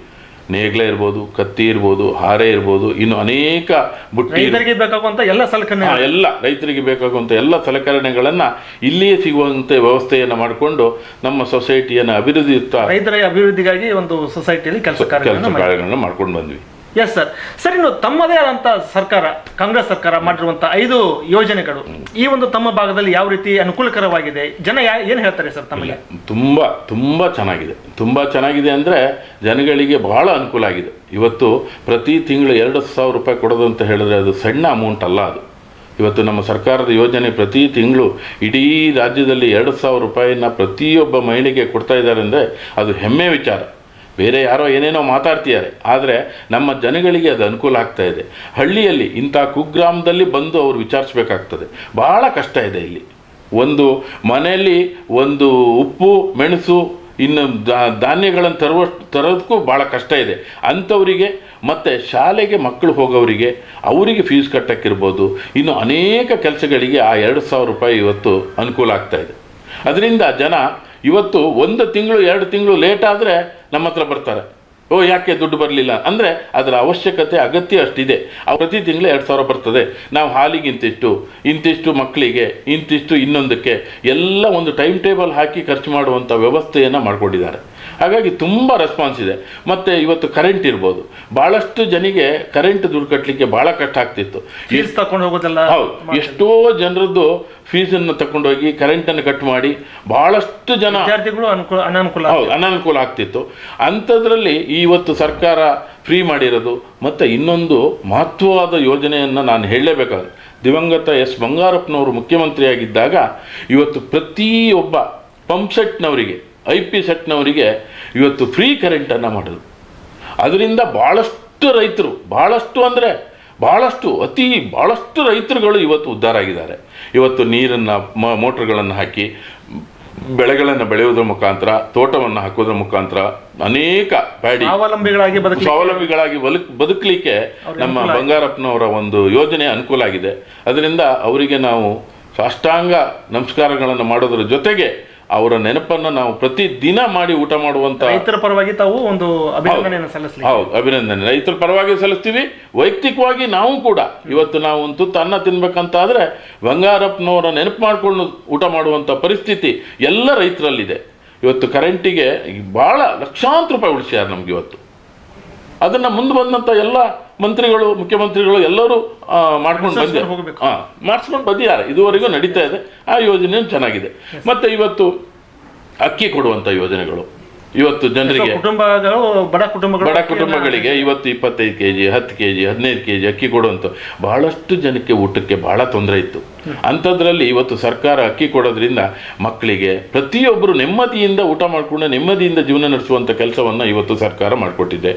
ನೇಗ್ಲೆ ಇರ್ಬೋದು ಕತ್ತಿ ಇರ್ಬೋದು ಹಾರೆ ಇರ್ಬೋದು ಇನ್ನು ಅನೇಕ ಬುಟ್ಟಿ. ರೈತರಿಗೆ ಬೇಕಾಗುವಂತ ಎಲ್ಲ ಸಲಕರಣೆ ಎಲ್ಲ ರೈತರಿಗೆ ಬೇಕಾಗುವಂಥ ಎಲ್ಲ ಸಲಕರಣೆಗಳನ್ನು ಇಲ್ಲಿಯೇ ಸಿಗುವಂತೆ ವ್ಯವಸ್ಥೆಯನ್ನು ಮಾಡಿಕೊಂಡು ನಮ್ಮ ಸೊಸೈಟಿಯನ್ನು ಅಭಿವೃದ್ಧಿಯುತ್ತ ರೈತರ ಅಭಿವೃದ್ಧಿಗಾಗಿ ಒಂದು ಸೊಸೈಟಿಯಲ್ಲಿ ಕೆಲಸ ಕಾರ್ಯಗಳನ್ನು ಮಾಡ್ಕೊಂಡು ಬಂದ್ವಿ. ಎಸ್ ಸರ್ ಸರ್ ಇನ್ನು ತಮ್ಮದೇ ಆದಂಥ ಸರ್ಕಾರ ಕಾಂಗ್ರೆಸ್ ಸರ್ಕಾರ ಮಾಡಿರುವಂಥ ಐದು ಯೋಜನೆಗಳು ಈ ಒಂದು ತಮ್ಮ ಭಾಗದಲ್ಲಿ ಯಾವ ರೀತಿ ಅನುಕೂಲಕರವಾಗಿದೆ? ಜನ ಯಾ ಏನು ಹೇಳ್ತಾರೆ ಸರ್ ತಮಗೆ? ತುಂಬ ತುಂಬ ಚೆನ್ನಾಗಿದೆ. ತುಂಬ ಚೆನ್ನಾಗಿದೆ ಅಂದರೆ ಜನಗಳಿಗೆ ಬಹಳ ಅನುಕೂಲ ಆಗಿದೆ. ಇವತ್ತು ಪ್ರತಿ ತಿಂಗಳು ಎರಡು ಸಾವಿರ ರೂಪಾಯಿ ಕೊಡೋದು ಅಂತ ಹೇಳಿದ್ರೆ ಅದು ಸಣ್ಣ ಅಮೌಂಟ್ ಅಲ್ಲ ಅದು. ಇವತ್ತು ನಮ್ಮ ಸರ್ಕಾರದ ಯೋಜನೆ ಪ್ರತಿ ತಿಂಗಳು ಇಡೀ ರಾಜ್ಯದಲ್ಲಿ ಎರಡು ಸಾವಿರ ರೂಪಾಯಿನ ಪ್ರತಿಯೊಬ್ಬ ಮಹಿಳೆಗೆ ಕೊಡ್ತಾ ಇದ್ದಾರೆ ಅಂದರೆ ಅದು ಹೆಮ್ಮೆ ವಿಚಾರ. ಬೇರೆ ಯಾರೋ ಏನೇನೋ ಮಾತಾಡ್ತಿದ್ದಾರೆ. ಆದರೆ ನಮ್ಮ ಜನಗಳಿಗೆ ಅದು ಅನುಕೂಲ ಆಗ್ತಾ ಇದೆ. ಹಳ್ಳಿಯಲ್ಲಿ ಇಂಥ ಕುಗ್ರಾಮದಲ್ಲಿ ಬಂದು ಅವರು ವಿಚಾರಿಸ್ಬೇಕಾಗ್ತದೆ. ಭಾಳ ಕಷ್ಟ ಇದೆ ಇಲ್ಲಿ. ಒಂದು ಮನೆಯಲ್ಲಿ ಒಂದು ಉಪ್ಪು, ಮೆಣಸು, ಇನ್ನು ಧಾನ್ಯಗಳನ್ನು ತರುವ, ತರೋದಕ್ಕೂ ಭಾಳ ಕಷ್ಟ ಇದೆ. ಅಂಥವರಿಗೆ ಮತ್ತು ಶಾಲೆಗೆ ಮಕ್ಕಳು ಹೋಗೋವರಿಗೆ ಅವರಿಗೆ ಫೀಸ್ ಕಟ್ಟಕ್ಕಿರ್ಬೋದು. ಇನ್ನು ಅನೇಕ ಕೆಲಸಗಳಿಗೆ ಆ ಎರಡು ಸಾವಿರ ರೂಪಾಯಿ ಇವತ್ತು ಅನುಕೂಲ ಆಗ್ತಾ ಇದೆ. ಅದರಿಂದ ಜನ ಇವತ್ತು ಒಂದು ತಿಂಗಳು, ಎರಡು ತಿಂಗಳು ಲೇಟ್ ಆದರೆ ನಮ್ಮ ಹತ್ರ ಬರ್ತಾರೆ. ಓ, ಯಾಕೆ ದುಡ್ಡು ಬರಲಿಲ್ಲ? ಅಂದರೆ ಅದರ ಅವಶ್ಯಕತೆ, ಅಗತ್ಯ ಅಷ್ಟಿದೆ. ಪ್ರತಿ ತಿಂಗಳು ಎರಡು ಸಾವಿರ ಬರ್ತದೆ. ನಾವು ಹಾಲಿಗೆ ಇಂತಿಷ್ಟು ಇಂತಿಷ್ಟು ಮಕ್ಕಳಿಗೆ, ಇಂತಿಷ್ಟು ಇನ್ನೊಂದಕ್ಕೆ ಎಲ್ಲ ಒಂದು ಟೈಮ್ ಟೇಬಲ್ ಹಾಕಿ ಖರ್ಚು ಮಾಡುವಂಥ ವ್ಯವಸ್ಥೆಯನ್ನು ಮಾಡಿಕೊಂಡಿದ್ದಾರೆ. ಹಾಗಾಗಿ ತುಂಬ ರೆಸ್ಪಾನ್ಸ್ ಇದೆ. ಮತ್ತು ಇವತ್ತು ಕರೆಂಟ್ ಇರ್ಬೋದು. ಭಾಳಷ್ಟು ಜನಿಗೆ ಕರೆಂಟ್ ದುಡ್ಡು ಕಟ್ಟಲಿಕ್ಕೆ ಭಾಳ ಕಷ್ಟ ಆಗ್ತಿತ್ತು. ಫೀಸ್ ತಗೊಂಡು ಹೋಗೋದಲ್ಲ ಹೌದು. ಎಷ್ಟೋ ಜನರದ್ದು ಫೀಸನ್ನು ತಗೊಂಡೋಗಿ ಕರೆಂಟನ್ನು ಕಟ್ ಮಾಡಿ ಭಾಳಷ್ಟು ಜನ ವಿದ್ಯಾರ್ಥಿಗಳು ಅನುಕೂಲ ಅನಾನುಕೂಲ ಹೌದು ಅನಾನುಕೂಲ ಆಗ್ತಿತ್ತು. ಅಂಥದ್ರಲ್ಲಿ ಇವತ್ತು ಸರ್ಕಾರ ಫ್ರೀ ಮಾಡಿರೋದು ಮತ್ತು ಇನ್ನೊಂದು ಮಹತ್ವವಾದ ಯೋಜನೆಯನ್ನು ನಾನು ಹೇಳಲೇಬೇಕಾದ್ರೆ ದಿವಂಗತ ಎಸ್ ಬಂಗಾರಪ್ಪನವರು ಮುಖ್ಯಮಂತ್ರಿಯಾಗಿದ್ದಾಗ ಇವತ್ತು ಪ್ರತಿಯೊಬ್ಬ ಪಂಪ್ ಸೆಟ್ನವರಿಗೆ ಐ ಪಿ ಸೆಟ್ನವರಿಗೆ ಇವತ್ತು ಫ್ರೀ ಕರೆಂಟನ್ನು ಮಾಡೋದು ಅದರಿಂದ ಭಾಳಷ್ಟು ರೈತರು ಭಾಳಷ್ಟು ಅಂದರೆ ಭಾಳಷ್ಟು ಅತಿ ಭಾಳಷ್ಟು ರೈತರುಗಳು ಇವತ್ತು ಉದ್ಧಾರ ಆಗಿದ್ದಾರೆ. ಇವತ್ತು ನೀರನ್ನು ಮೋಟ್ರ್ಗಳನ್ನು ಹಾಕಿ ಬೆಳೆಗಳನ್ನು ಬೆಳೆಯೋದ್ರ ಮುಖಾಂತರ ತೋಟವನ್ನು ಹಾಕೋದ್ರ ಮುಖಾಂತರ ಅನೇಕ ಪ್ಯಾಡಿ ಸ್ವಾವಲಂಬಿಗಳಾಗಿ ಬದುಕಿ ಸ್ವಾವಲಂಬಿಗಳಾಗಿ ಬದುಕ್ ಬದುಕಲಿಕ್ಕೆ ನಮ್ಮ ಬಂಗಾರಪ್ಪನವರ ಒಂದು ಯೋಜನೆ ಅನುಕೂಲ ಆಗಿದೆ. ಅದರಿಂದ ಅವರಿಗೆ ನಾವು ಸಾಷ್ಟಾಂಗ ನಮಸ್ಕಾರಗಳನ್ನು ಮಾಡೋದ್ರ ಜೊತೆಗೆ ಅವರ ನೆನಪನ್ನು ನಾವು ಪ್ರತಿ ದಿನ ಮಾಡಿ ಊಟ ಮಾಡುವಂಥ ರೈತರ ಪರವಾಗಿ ತಾವು ಒಂದು ಅಭಿನಂದನೆಯನ್ನು ಸಲ್ಲಿಸಲಿ ಹೌದು ಅಭಿನಂದನೆ. ರೈತರ ಪರವಾಗಿ ಸಲ್ಲಿಸ್ತೀವಿ ವೈಯಕ್ತಿಕವಾಗಿ ನಾವು ಕೂಡ. ಇವತ್ತು ನಾವು ಒಂದು ತುತ್ತು ಅನ್ನ ತಿನ್ಬೇಕಂತಾದ್ರೆ ಬಂಗಾರಪ್ಪನವರ ನೆನಪು ಮಾಡಿಕೊಂಡು ಊಟ ಮಾಡುವಂಥ ಪರಿಸ್ಥಿತಿ ಎಲ್ಲ ರೈತರಲ್ಲಿದೆ. ಇವತ್ತು ಕರೆಂಟಿಗೆ ಭಾಳ ಲಕ್ಷಾಂತರ ರೂಪಾಯಿ ಉಳಿಸ್ಯಾರ ನಮ್ಗೆ ಇವತ್ತು. ಅದನ್ನು ಮುಂದೆ ಬಂದಂಥ ಎಲ್ಲ ಮಂತ್ರಿಗಳು ಮುಖ್ಯಮಂತ್ರಿಗಳು ಎಲ್ಲರೂ ಮಾಡ್ಕೊಂಡು. ಹಾಂ ಮಾಡಿಸ್ಕೊಂಡು ಬಂದಿದ್ದಾರೆ. ಇದುವರೆಗೂ ನಡೀತಾ ಇದೆ. ಆ ಯೋಜನೆ ಚೆನ್ನಾಗಿದೆ. ಮತ್ತೆ ಇವತ್ತು ಅಕ್ಕಿ ಕೊಡುವಂಥ ಯೋಜನೆಗಳು. ಇವತ್ತು ಜನರಿಗೆ ಕುಟುಂಬಗಳು ಬಡ ಕುಟುಂಬಗಳು ಬಡ ಕುಟುಂಬಗಳಿಗೆ ಇವತ್ತು ಇಪ್ಪತ್ತೈದು ಕೆ ಜಿ ಹತ್ತು ಕೆ ಜಿ ಹದಿನೈದು ಕೆ ಜಿ ಅಕ್ಕಿ ಕೊಡುವಂಥ ಬಹಳಷ್ಟು ಜನಕ್ಕೆ ಊಟಕ್ಕೆ ಬಹಳ ತೊಂದರೆ ಇತ್ತು. ಅಂಥದ್ರಲ್ಲಿ ಇವತ್ತು ಸರ್ಕಾರ ಅಕ್ಕಿ ಕೊಡೋದ್ರಿಂದ ಮಕ್ಕಳಿಗೆ ಪ್ರತಿಯೊಬ್ಬರು ನೆಮ್ಮದಿಯಿಂದ ಊಟ ಮಾಡಿಕೊಂಡು ನೆಮ್ಮದಿಯಿಂದ ಜೀವನ ನಡೆಸುವಂಥ ಕೆಲಸವನ್ನು ಇವತ್ತು ಸರ್ಕಾರ ಮಾಡಿಕೊಟ್ಟಿದೆ.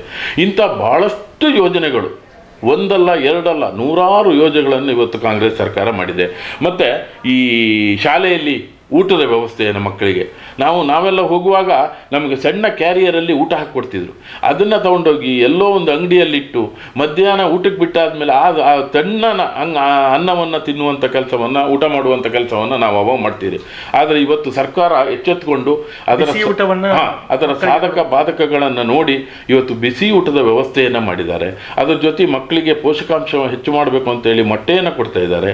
ಇಂಥ ಬಹಳಷ್ಟು ಯೋಜನೆಗಳು ಒಂದಲ್ಲ ಎರಡಲ್ಲ ನೂರಾರು ಯೋಜನೆಗಳನ್ನು ಇವತ್ತು ಕಾಂಗ್ರೆಸ್ ಸರ್ಕಾರ ಮಾಡಿದೆ. ಮತ್ತು ಈ ಶಾಲೆಯಲ್ಲಿ ಊಟದ ವ್ಯವಸ್ಥೆಯನ್ನು ಮಕ್ಕಳಿಗೆ. ನಾವು ನಾವೆಲ್ಲ ಹೋಗುವಾಗ ನಮಗೆ ಸಣ್ಣ ಕ್ಯಾರಿಯರಲ್ಲಿ ಊಟ ಹಾಕ್ಕೊಡ್ತಿದ್ರು. ಅದನ್ನು ತೊಗೊಂಡೋಗಿ ಎಲ್ಲೋ ಒಂದು ಅಂಗಡಿಯಲ್ಲಿಟ್ಟು ಮಧ್ಯಾಹ್ನ ಊಟಕ್ಕೆ ಬಿಟ್ಟಾದ್ಮೇಲೆ ಆ ಆ ತಣ್ಣನ ಹಂಗ ಅನ್ನವನ್ನು ತಿನ್ನುವಂಥ ಕೆಲಸವನ್ನು ಊಟ ಮಾಡುವಂಥ ಕೆಲಸವನ್ನು ನಾವು ಅವಾಗ ಮಾಡ್ತೀವಿ ಆದರೆ ಇವತ್ತು ಸರ್ಕಾರ ಎಚ್ಚೆತ್ತುಕೊಂಡು ಅದರ ಊಟವನ್ನ ಅದರ ಸಾಧಕ ಬಾಧಕಗಳನ್ನು ನೋಡಿ ಇವತ್ತು ಬಿಸಿ ಊಟದ ವ್ಯವಸ್ಥೆಯನ್ನು ಮಾಡಿದ್ದಾರೆ. ಅದರ ಜೊತೆ ಮಕ್ಕಳಿಗೆ ಪೋಷಕಾಂಶ ಹೆಚ್ಚು ಮಾಡಬೇಕು ಅಂತೇಳಿ ಮೊಟ್ಟೆಯನ್ನು ಕೊಡ್ತಾ ಇದ್ದಾರೆ.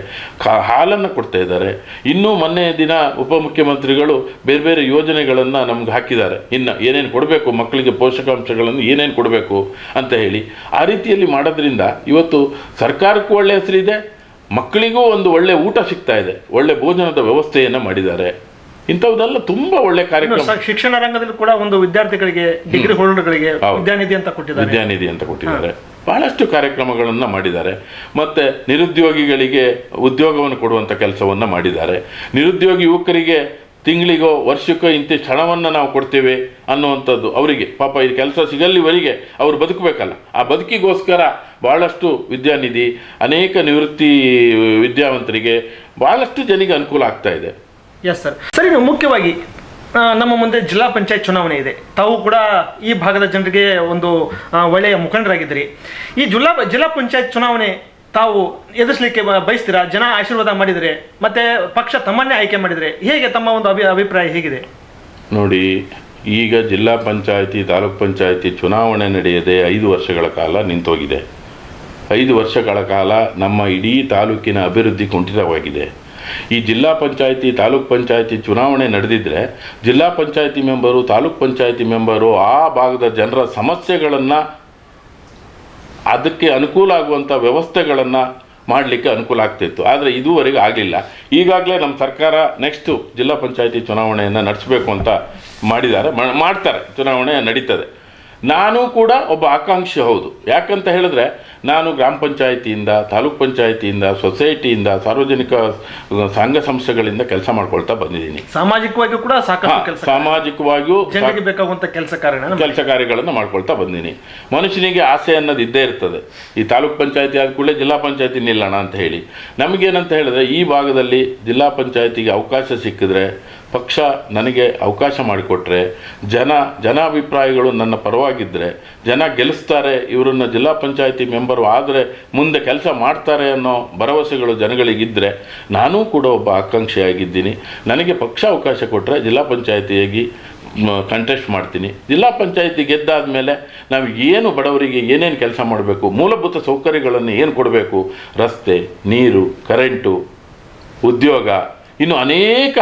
ಹಾಲನ್ನು ಕೊಡ್ತಾ ಇದ್ದಾರೆ. ಇನ್ನೂ ಮೊನ್ನೆ ದಿನ ಉಪಮುಖ್ಯಮಂತ್ರಿಗಳು ಬೇರೆ ಬೇರೆ ಯೋಜನೆಗಳನ್ನು ನಮ್ಗೆ ಹಾಕಿದ್ದಾರೆ. ಇನ್ನು ಏನೇನು ಕೊಡಬೇಕು ಮಕ್ಕಳಿಗೆ ಪೋಷಕಾಂಶಗಳನ್ನು ಏನೇನು ಕೊಡಬೇಕು ಅಂತ ಹೇಳಿ. ಆ ರೀತಿಯಲ್ಲಿ ಮಾಡೋದ್ರಿಂದ ಇವತ್ತು ಸರ್ಕಾರಕ್ಕೂ ಒಳ್ಳೆ ಹೆಸರಿದೆ ಮಕ್ಕಳಿಗೂ ಒಂದು ಒಳ್ಳೆ ಊಟ ಸಿಗ್ತಾ ಇದೆ ಒಳ್ಳೆ ಭೋಜನದ ವ್ಯವಸ್ಥೆಯನ್ನು ಮಾಡಿದ್ದಾರೆ. ಇಂಥವುದೆಲ್ಲ ತುಂಬಾ ಒಳ್ಳೆ ಕಾರ್ಯಕ್ರಮ. ಶಿಕ್ಷಣ ರಂಗದಲ್ಲಿ ಕೂಡ ಒಂದು ವಿದ್ಯಾರ್ಥಿಗಳಿಗೆ ಡಿಗ್ರಿ ಹೋಲ್ಡರ್ಗಳಿಗೆ. ವಿದ್ಯಾನಿಧಿ ಅಂತ ಕೊಟ್ಟಿದ್ದಾರೆ. ವಿದ್ಯಾನಿಧಿ ಅಂತ ಕೊಟ್ಟಿದ್ದಾರೆ. ಬಹಳಷ್ಟು ಕಾರ್ಯಕ್ರಮಗಳನ್ನು ಮಾಡಿದ್ದಾರೆ. ಮತ್ತು ನಿರುದ್ಯೋಗಿಗಳಿಗೆ ಉದ್ಯೋಗವನ್ನು ಕೊಡುವಂಥ ಕೆಲಸವನ್ನು ಮಾಡಿದ್ದಾರೆ. ನಿರುದ್ಯೋಗಿ ಯುವಕರಿಗೆ ತಿಂಗಳಿಗೋ, ವರ್ಷಕ್ಕೋ ಇಂತಿಷ್ಟು ಹಣವನ್ನು ನಾವು ಕೊಡ್ತೇವೆ ಅನ್ನುವಂಥದ್ದು ಅವರಿಗೆ. ಪಾಪ ಈ ಕೆಲಸ ಸಿಗಲ್ಲಿವರಿಗೆ ಅವರು ಬದುಕಬೇಕಲ್ಲ. ಆ ಬದುಕಿಗೋಸ್ಕರ ಭಾಳಷ್ಟು ವಿದ್ಯಾನಿಧಿ, ಅನೇಕ ನಿವೃತ್ತಿ ವಿದ್ಯಾವಂತರಿಗೆ ಭಾಳಷ್ಟು ಜನಿಗೆ ಅನುಕೂಲ ಆಗ್ತಾ ಇದೆ. ಎಸ್ ಸರ್ ಸರಿ ಮುಖ್ಯವಾಗಿ ನಮ್ಮ ಮುಂದೆ ಜಿಲ್ಲಾ ಪಂಚಾಯತ್ ಚುನಾವಣೆ ಇದೆ. ತಾವು ಕೂಡ ಈ ಭಾಗದ ಜನರಿಗೆ ಒಂದು ಒಳ್ಳೆಯ ಮುಖಂಡರಾಗಿದ್ದೀರಿ. ಈ ಜಿಲ್ಲಾ ಜಿಲ್ಲಾ ಪಂಚಾಯತ್ ಚುನಾವಣೆ ತಾವು ಎದುರಿಸಲಿಕ್ಕೆ ಬಯಸ್ತೀರಾ? ಜನ ಆಶೀರ್ವಾದ ಮಾಡಿದರೆ, ಮತ್ತೆ ಪಕ್ಷ ತಮ್ಮನ್ನೇ ಆಯ್ಕೆ ಮಾಡಿದರೆ, ಹೇಗೆ ತಮ್ಮ ಒಂದು ಅಭಿ, ಅಭಿಪ್ರಾಯ ಹೇಗಿದೆ? ನೋಡಿ, ಈಗ ಜಿಲ್ಲಾ ಪಂಚಾಯತಿ, ತಾಲೂಕ್ ಪಂಚಾಯತಿ ಚುನಾವಣೆ ನಡೆಯದೆ ಐದು ವರ್ಷಗಳ ಕಾಲ ನಿಂತೋಗಿದೆ. ಐದು ವರ್ಷಗಳ ಕಾಲ ನಮ್ಮ ಇಡೀ ತಾಲೂಕಿನ ಅಭಿವೃದ್ಧಿ ಕುಂಠಿತವಾಗಿದೆ. ಈ ಜಿಲ್ಲಾ ಪಂಚಾಯಿತಿ, ತಾಲೂಕ್ ಪಂಚಾಯಿತಿ ಚುನಾವಣೆ ನಡೆದಿದ್ದರೆ ಜಿಲ್ಲಾ ಪಂಚಾಯಿತಿ ಮೆಂಬರು, ತಾಲೂಕ್ ಪಂಚಾಯಿತಿ ಮೆಂಬರು ಆ ಭಾಗದ ಜನರ ಸಮಸ್ಯೆಗಳನ್ನು ಅದಕ್ಕೆ ಅನುಕೂಲ ಆಗುವಂಥ ವ್ಯವಸ್ಥೆಗಳನ್ನು ಮಾಡಲಿಕ್ಕೆ ಅನುಕೂಲ ಆಗ್ತಿತ್ತು. ಆದರೆ ಇದುವರೆಗೂ ಆಗಲಿಲ್ಲ. ಈಗಾಗಲೇ ನಮ್ಮ ಸರ್ಕಾರ ನೆಕ್ಸ್ಟು ಜಿಲ್ಲಾ ಪಂಚಾಯಿತಿ ಚುನಾವಣೆಯನ್ನು ನಡೆಸಬೇಕು ಅಂತ ಮಾಡಿದ್ದಾರೆ. ಮಾಡ್ತಾರೆ. ಚುನಾವಣೆ ನಡೀತದೆ. ನಾನು ಕೂಡ ಒಬ್ಬ ಆಕಾಂಕ್ಷಿ ಹೌದು. ಯಾಕಂತ ಹೇಳಿದ್ರೆ ನಾನು ಗ್ರಾಮ ಪಂಚಾಯಿತಿಯಿಂದ ತಾಲೂಕ್ ಪಂಚಾಯಿತಿಯಿಂದ ಸೊಸೈಟಿಯಿಂದ ಸಾರ್ವಜನಿಕ ಸಂಘ ಸಂಸ್ಥೆಗಳಿಂದ ಕೆಲಸ ಮಾಡ್ಕೊಳ್ತಾ ಬಂದಿದ್ದೀನಿ. ಸಾಮಾಜಿಕವಾಗಿ ಕೂಡ ಸಾಕಷ್ಟು ಕೆಲಸ ಸಾಮಾಜಿಕವಾಗಿಯೂ ಬೇಕಾಗುವಂತ ಕೆಲಸ ಕಾರ್ಯ ಕೆಲಸ ಕಾರ್ಯಗಳನ್ನು ಮಾಡ್ಕೊಳ್ತಾ ಬಂದೀನಿ ಮನುಷ್ಯನಿಗೆ ಆಸೆ ಅನ್ನೋದು ಇದ್ದೇ ಇರ್ತದೆ. ಈ ತಾಲೂಕ್ ಪಂಚಾಯಿತಿ ಆದ ಕೂಡಲೇ ಜಿಲ್ಲಾ ಪಂಚಾಯಿತಿ ನಿಲ್ಲೋಣ ಅಂತ ಹೇಳಿ. ನಮಗೇನಂತ ಹೇಳಿದ್ರೆ ಈ ಭಾಗದಲ್ಲಿ ಜಿಲ್ಲಾ ಪಂಚಾಯತಿಗೆ ಅವಕಾಶ ಸಿಕ್ಕಿದ್ರೆ ಪಕ್ಷ ನನಗೆ ಅವಕಾಶ ಮಾಡಿಕೊಟ್ರೆ, ಜನ, ಜನಾಭಿಪ್ರಾಯಗಳು ನನ್ನ ಪರವಾಗಿದ್ದರೆ ಜನ ಗೆಲ್ಲಿಸ್ತಾರೆ, ಇವರನ್ನ ಜಿಲ್ಲಾ ಪಂಚಾಯಿತಿ ಮೆಂಬರು ಆದರೆ ಮುಂದೆ ಕೆಲಸ ಮಾಡ್ತಾರೆ ಅನ್ನೋ ಭರವಸೆಗಳು ಜನಗಳಿಗಿದ್ದರೆ ನಾನೂ ಕೂಡ ಒಬ್ಬ ಆಕಾಂಕ್ಷಿಯಾಗಿದ್ದೀನಿ. ನನಗೆ ಪಕ್ಷ ಅವಕಾಶ ಕೊಟ್ಟರೆ ಜಿಲ್ಲಾ ಪಂಚಾಯಿತಿಯಾಗಿ ಕಂಟೆಸ್ಟ್ ಮಾಡ್ತೀನಿ. ಜಿಲ್ಲಾ ಪಂಚಾಯಿತಿ ಗೆದ್ದಾದ ಮೇಲೆ ನಾವು ಏನು ಬಡವರಿಗೆ ಏನೇನು ಕೆಲಸ ಮಾಡಬೇಕು, ಮೂಲಭೂತ ಸೌಕರ್ಯಗಳನ್ನು ಏನು ಕೊಡಬೇಕು, ರಸ್ತೆ, ನೀರು, ಕರೆಂಟು, ಉದ್ಯೋಗ, ಇನ್ನು ಅನೇಕ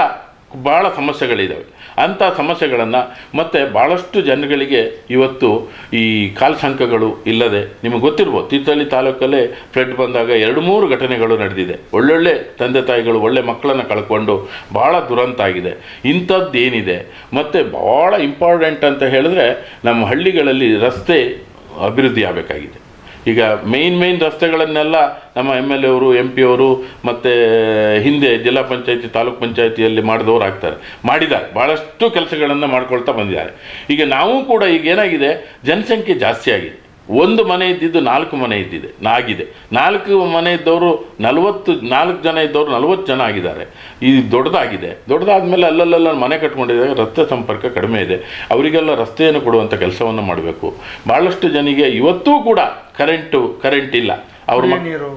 ಭಾಳ ಸಮಸ್ಯೆಗಳಿದ್ದಾವೆ ಅಂಥ ಸಮಸ್ಯೆಗಳನ್ನು ಮತ್ತು ಭಾಳಷ್ಟು ಜನಗಳಿಗೆ ಇವತ್ತು ಈ ಕಾಲ್ಸಂಕಗಳು ಇಲ್ಲದೆ ನಿಮಗೆ ಗೊತ್ತಿರ್ಬೋದು, ತೀರ್ಥಹಳ್ಳಿ ತಾಲೂಕಲ್ಲೇ ಫ್ಲಡ್ ಬಂದಾಗ ಎರಡು ಮೂರು ಘಟನೆಗಳು ನಡೆದಿದೆ. ಒಳ್ಳೊಳ್ಳೆ ತಂದೆ ತಾಯಿಗಳು, ಒಳ್ಳೆ ಮಕ್ಕಳನ್ನು ಕಳ್ಕೊಂಡು ಭಾಳ ದುರಂತ ಆಗಿದೆ. ಇಂಥದ್ದು ಏನಿದೆ? ಮತ್ತು ಭಾಳ ಇಂಪಾರ್ಟೆಂಟ್ ಅಂತ ಹೇಳಿದ್ರೆ ನಮ್ಮ ಹಳ್ಳಿಗಳಲ್ಲಿ ರಸ್ತೆ ಅಭಿವೃದ್ಧಿ ಆಗಬೇಕಾಗಿದೆ. ಈಗ ಮೇಯ್ನ್ ಮೇಯ್ನ್ ರಸ್ತೆಗಳನ್ನೆಲ್ಲ ನಮ್ಮ ಎಂ ಎಲ್ ಎ ಅವರು ಎಂ ಪಿ ಅವರು ಮತ್ತು ಹಿಂದೆ ಜಿಲ್ಲಾ ಪಂಚಾಯತಿ, ತಾಲೂಕ್ ಪಂಚಾಯತಿಯಲ್ಲಿ ಮಾಡಿದವರು ಆಗ್ತಾರೆ. ಮಾಡಿದ್ದಾರೆ. ಭಾಳಷ್ಟು ಕೆಲಸಗಳನ್ನು ಮಾಡ್ಕೊಳ್ತಾ ಬಂದಿದ್ದಾರೆ. ಈಗ ನಾವು ಕೂಡ ಈಗ ಏನಾಗಿದೆ? ಜನಸಂಖ್ಯೆ ಜಾಸ್ತಿ ಆಗಿದೆ. ಒಂದು ಮನೆ ಇದ್ದಿದ್ದು ನಾಲ್ಕು ಮನೆ ಇದ್ದಿದೆ ನಾಗಿದೆ. ನಾಲ್ಕು ಮನೆ ಇದ್ದವರು ನಲವತ್ತು ನಾಲ್ಕು ಜನ ಇದ್ದವರು ನಲವತ್ತು ಜನ ಆಗಿದ್ದಾರೆ. ಇದು ದೊಡ್ಡದಾಗಿದೆ. ದೊಡ್ಡದಾದ್ಮೇಲೆ ಅಲ್ಲಲ್ಲ ಮನೆ ಕಟ್ಕೊಂಡಿದ್ದಾಗ ರಸ್ತೆ ಸಂಪರ್ಕ ಕಡಿಮೆ ಇದೆ. ಅವರಿಗೆಲ್ಲ ರಸ್ತೆಯನ್ನು ಕೊಡುವಂಥ ಕೆಲಸವನ್ನು ಮಾಡಬೇಕು. ಭಾಳಷ್ಟು ಜನಿಗೆ ಇವತ್ತೂ ಕೂಡ ಕರೆಂಟು ಕರೆಂಟ್ ಇಲ್ಲ. ಅವ್ರ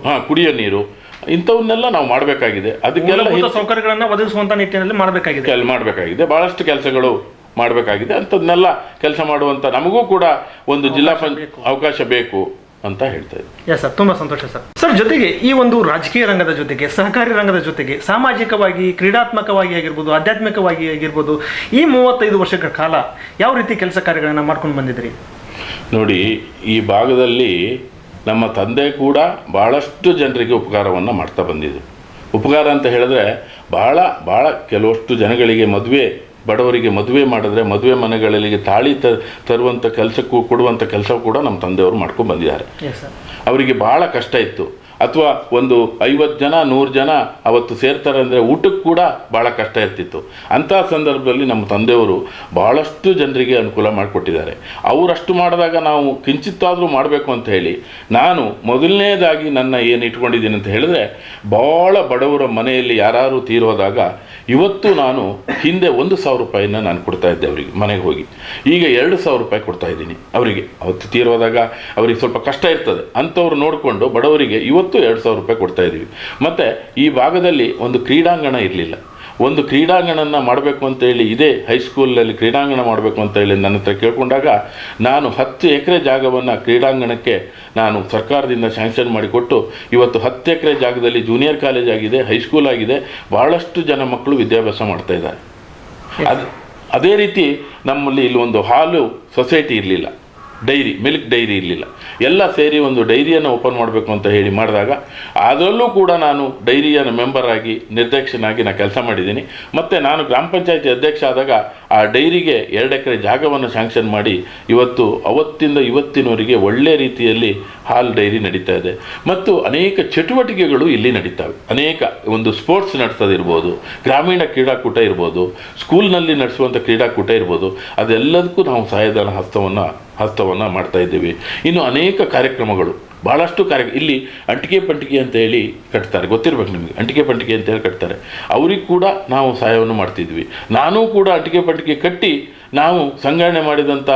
ಹಾಂ ಕುಡಿಯೋ ನೀರು. ಇಂಥವನ್ನೆಲ್ಲ ನಾವು ಮಾಡಬೇಕಾಗಿದೆ. ಅದಕ್ಕೆಲ್ಲ ಸೌಕರ್ಯಗಳನ್ನು ಒದಗಿಸುವಂಥ ಒದಗಿಸುವಂತ ನಿಟ್ಟಿನಲ್ಲಿ ಮಾಡಬೇಕಾಗಿದೆ. ಮಾಡಬೇಕಾಗಿದೆ. ಭಾಳಷ್ಟು ಕೆಲಸಗಳು ಮಾಡಬೇಕಾಗಿದೆ. ಅಂಥದ್ದನ್ನೆಲ್ಲ ಕೆಲಸ ಮಾಡುವಂಥ ನಮಗೂ ಕೂಡ ಒಂದು ಜಿಲ್ಲಾ ಪಂಚ ಅವಕಾಶ ಬೇಕು. ಅಂತ ಹೇಳ್ತಾ ಇದ್ದೀನಿ. ಎಸ್ ಸರ್ ತುಂಬಾ ಸಂತೋಷ ಸರ್ ಸರ್ ಜೊತೆಗೆ ಈ ಒಂದು ರಾಜಕೀಯ ರಂಗದ ಜೊತೆಗೆ ಸಹಕಾರಿ ರಂಗದ ಜೊತೆಗೆ ಸಾಮಾಜಿಕವಾಗಿ ಕ್ರೀಡಾತ್ಮಕವಾಗಿ ಆಗಿರ್ಬೋದು ಆಧ್ಯಾತ್ಮಿಕವಾಗಿ ಆಗಿರ್ಬೋದು ಈ ಮೂವತ್ತೈದು ವರ್ಷಗಳ ಕಾಲ ಯಾವ ರೀತಿ ಕೆಲಸ ಕಾರ್ಯಗಳನ್ನು ಮಾಡ್ಕೊಂಡು ಬಂದಿದ್ರಿ? ನೋಡಿ ಈ ಭಾಗದಲ್ಲಿ ನಮ್ಮ ತಂದೆ ಕೂಡ ಭಾಳಷ್ಟು ಜನರಿಗೆ ಉಪಕಾರವನ್ನು ಮಾಡ್ತಾ ಬಂದಿದ್ದರು ಉಪಕಾರ ಅಂತ ಹೇಳಿದ್ರೆ ಭಾಳ ಭಾಳ ಕೆಲವಷ್ಟು ಜನಗಳಿಗೆ ಮದುವೆ ಬಡವರಿಗೆ ಮದುವೆ ಮಾಡಿದ್ರೆ ಮದುವೆ ಮನೆಗಳಿಗೆ ತಾಳಿ ತ ತರುವಂಥ ಕೆಲಸಕ್ಕೂ ಕೊಡುವಂಥ ಕೆಲಸ ಕೂಡ ನಮ್ಮ ತಂದೆಯವರು ಮಾಡ್ಕೊಂಡು ಬಂದಿದ್ದಾರೆ. ಅವರಿಗೆ ಭಾಳ ಕಷ್ಟ ಇತ್ತು. ಅಥವಾ ಒಂದು ಐವತ್ತು ಜನ, ನೂರು ಜನ ಅವತ್ತು ಸೇರ್ತಾರೆ ಅಂದರೆ ಊಟಕ್ಕೆ ಕೂಡ ಭಾಳ ಕಷ್ಟ ಇರ್ತಿತ್ತು. ಅಂಥ ಸಂದರ್ಭದಲ್ಲಿ ನಮ್ಮ ತಂದೆಯವರು ಭಾಳಷ್ಟು ಜನರಿಗೆ ಅನುಕೂಲ ಮಾಡಿಕೊಟ್ಟಿದ್ದಾರೆ. ಅವರಷ್ಟು ಮಾಡಿದಾಗ ನಾವು ಕಿಂಚಿತ್ತಾದರೂ ಮಾಡಬೇಕು ಅಂತ ಹೇಳಿ, ನಾನು ಮೊದಲನೇದಾಗಿ ನನ್ನ ಏನು ಇಟ್ಕೊಂಡಿದ್ದೀನಿ ಅಂತ ಹೇಳಿದ್ರೆ ಭಾಳ ಬಡವರ ಮನೆಯಲ್ಲಿ ಯಾರು ತೀರೋದಾಗ ಇವತ್ತು ನಾನು ಹಿಂದೆ ಒಂದು ಸಾವಿರ ರೂಪಾಯಿನ ನಾನು ಕೊಡ್ತಾ ಇದ್ದೆ ಅವರಿಗೆ, ಮನೆಗೆ ಹೋಗಿ. ಈಗ ಎರಡು ಸಾವಿರ ರೂಪಾಯಿ ಕೊಡ್ತಾ ಇದ್ದೀನಿ ಅವರಿಗೆ. ಅವತ್ತು ತೀರೋದಾಗ ಅವರಿಗೆ ಸ್ವಲ್ಪ ಕಷ್ಟ ಇರ್ತದೆ. ಅಂಥವ್ರು ನೋಡಿಕೊಂಡು ಬಡವರಿಗೆ ಇವತ್ತು ಎರಡು ಸಾವಿರ ರೂಪಾಯಿ ಕೊಡ್ತಾ ಇದ್ದೀವಿ. ಮತ್ತು ಈ ಭಾಗದಲ್ಲಿ ಒಂದು ಕ್ರೀಡಾಂಗಣ ಇರಲಿಲ್ಲ. ಒಂದು ಕ್ರೀಡಾಂಗಣನ ಮಾಡಬೇಕು ಅಂತ ಹೇಳಿ, ಇದೇ ಹೈಸ್ಕೂಲಲ್ಲಿ ಕ್ರೀಡಾಂಗಣ ಮಾಡಬೇಕು ಅಂತ ಹೇಳಿ ನನ್ನ ಹತ್ರ ಕೇಳಿಕೊಂಡಾಗ, ನಾನು ಹತ್ತು ಎಕರೆ ಜಾಗವನ್ನು ಕ್ರೀಡಾಂಗಣಕ್ಕೆ ನಾನು ಸರ್ಕಾರದಿಂದ ಸ್ಯಾಂಕ್ಷನ್ ಮಾಡಿಕೊಟ್ಟು, ಇವತ್ತು ಹತ್ತು ಎಕರೆ ಜಾಗದಲ್ಲಿ ಜೂನಿಯರ್ ಕಾಲೇಜ್ ಆಗಿದೆ ಹೈಸ್ಕೂಲ್ ಆಗಿದೆ ಭಾಳಷ್ಟು ಜನ ಮಕ್ಕಳು ವಿದ್ಯಾಭ್ಯಾಸ ಮಾಡ್ತಾ ಇದ್ದಾರೆ. ಅದು, ಅದೇ ರೀತಿ ನಮ್ಮಲ್ಲಿ ಇಲ್ಲಿ ಒಂದು ಹಾಲು ಸೊಸೈಟಿ ಇರಲಿಲ್ಲ. ಡೈರಿ, ಮಿಲ್ಕ್ ಡೈರಿ ಇರಲಿಲ್ಲ. ಎಲ್ಲ ಸೇರಿ ಒಂದು ಡೈರಿಯನ್ನು ಓಪನ್ ಮಾಡಬೇಕು ಅಂತ ಹೇಳಿ ಮಾಡಿದಾಗ ಅದರಲ್ಲೂ ಕೂಡ ನಾನು ಡೈರಿಯ ಮೆಂಬರಾಗಿ ನಿರ್ದೇಶನಾಗಿ ನಾನು ಕೆಲಸ ಮಾಡಿದ್ದೀನಿ. ಮತ್ತು ನಾನು ಗ್ರಾಮ ಪಂಚಾಯತಿ ಅಧ್ಯಕ್ಷ ಆದಾಗ ಆ ಡೈರಿಗೆ ಎರಡು ಎಕರೆ ಜಾಗವನ್ನು ಸ್ಯಾಂಕ್ಷನ್ ಮಾಡಿ ಇವತ್ತು ಅವತ್ತಿಂದ ಇವತ್ತಿನವರೆಗೆ ಒಳ್ಳೆಯ ರೀತಿಯಲ್ಲಿ ಹಾಲು ಡೈರಿ ನಡೀತಾ ಇದೆ. ಮತ್ತು ಅನೇಕ ಚಟುವಟಿಕೆಗಳು ಇಲ್ಲಿ ನಡೀತವೆ. ಅನೇಕ ಒಂದು ಸ್ಪೋರ್ಟ್ಸ್ ನಡೆಸೋದಿರ್ಬೋದು ಗ್ರಾಮೀಣ ಕ್ರೀಡಾಕೂಟ ಇರ್ಬೋದು, ಸ್ಕೂಲ್ನಲ್ಲಿ ನಡೆಸುವಂಥ ಕ್ರೀಡಾಕೂಟ ಇರ್ಬೋದು, ಅದೆಲ್ಲದಕ್ಕೂ ನಾವು ಸಹಾಯಧನ ಹಸ್ತವನ್ನು ಹಸ್ತವನ್ನು ಮಾಡ್ತಾ ಇದ್ದೀವಿ. ಇನ್ನು ಅನೇಕ ಕಾರ್ಯಕ್ರಮಗಳು ಭಾಳಷ್ಟು ಕಾರ್ಯ, ಇಲ್ಲಿ ಅಂಟಿಕೆ ಪಂಟಿಕೆ ಅಂತ ಹೇಳಿ ಕಟ್ತಾರೆ. ಗೊತ್ತಿರ್ಬೇಕು ನಿಮಗೆ? ಅಂಟಿಕೆ ಪಂಟಿಕೆ ಅಂತ ಹೇಳಿ ಕಟ್ತಾರೆ. ಅವ್ರಿಗೆ ಕೂಡ ನಾವು ಸಹಾಯವನ್ನು ಮಾಡ್ತಿದ್ವಿ. ನಾನು ಕೂಡ ಅಂಟಿಕೆ ಪಂಟಿಕೆ ಕಟ್ಟಿ ನಾವು ಸಂಗ್ರಹಣೆ ಮಾಡಿದಂಥ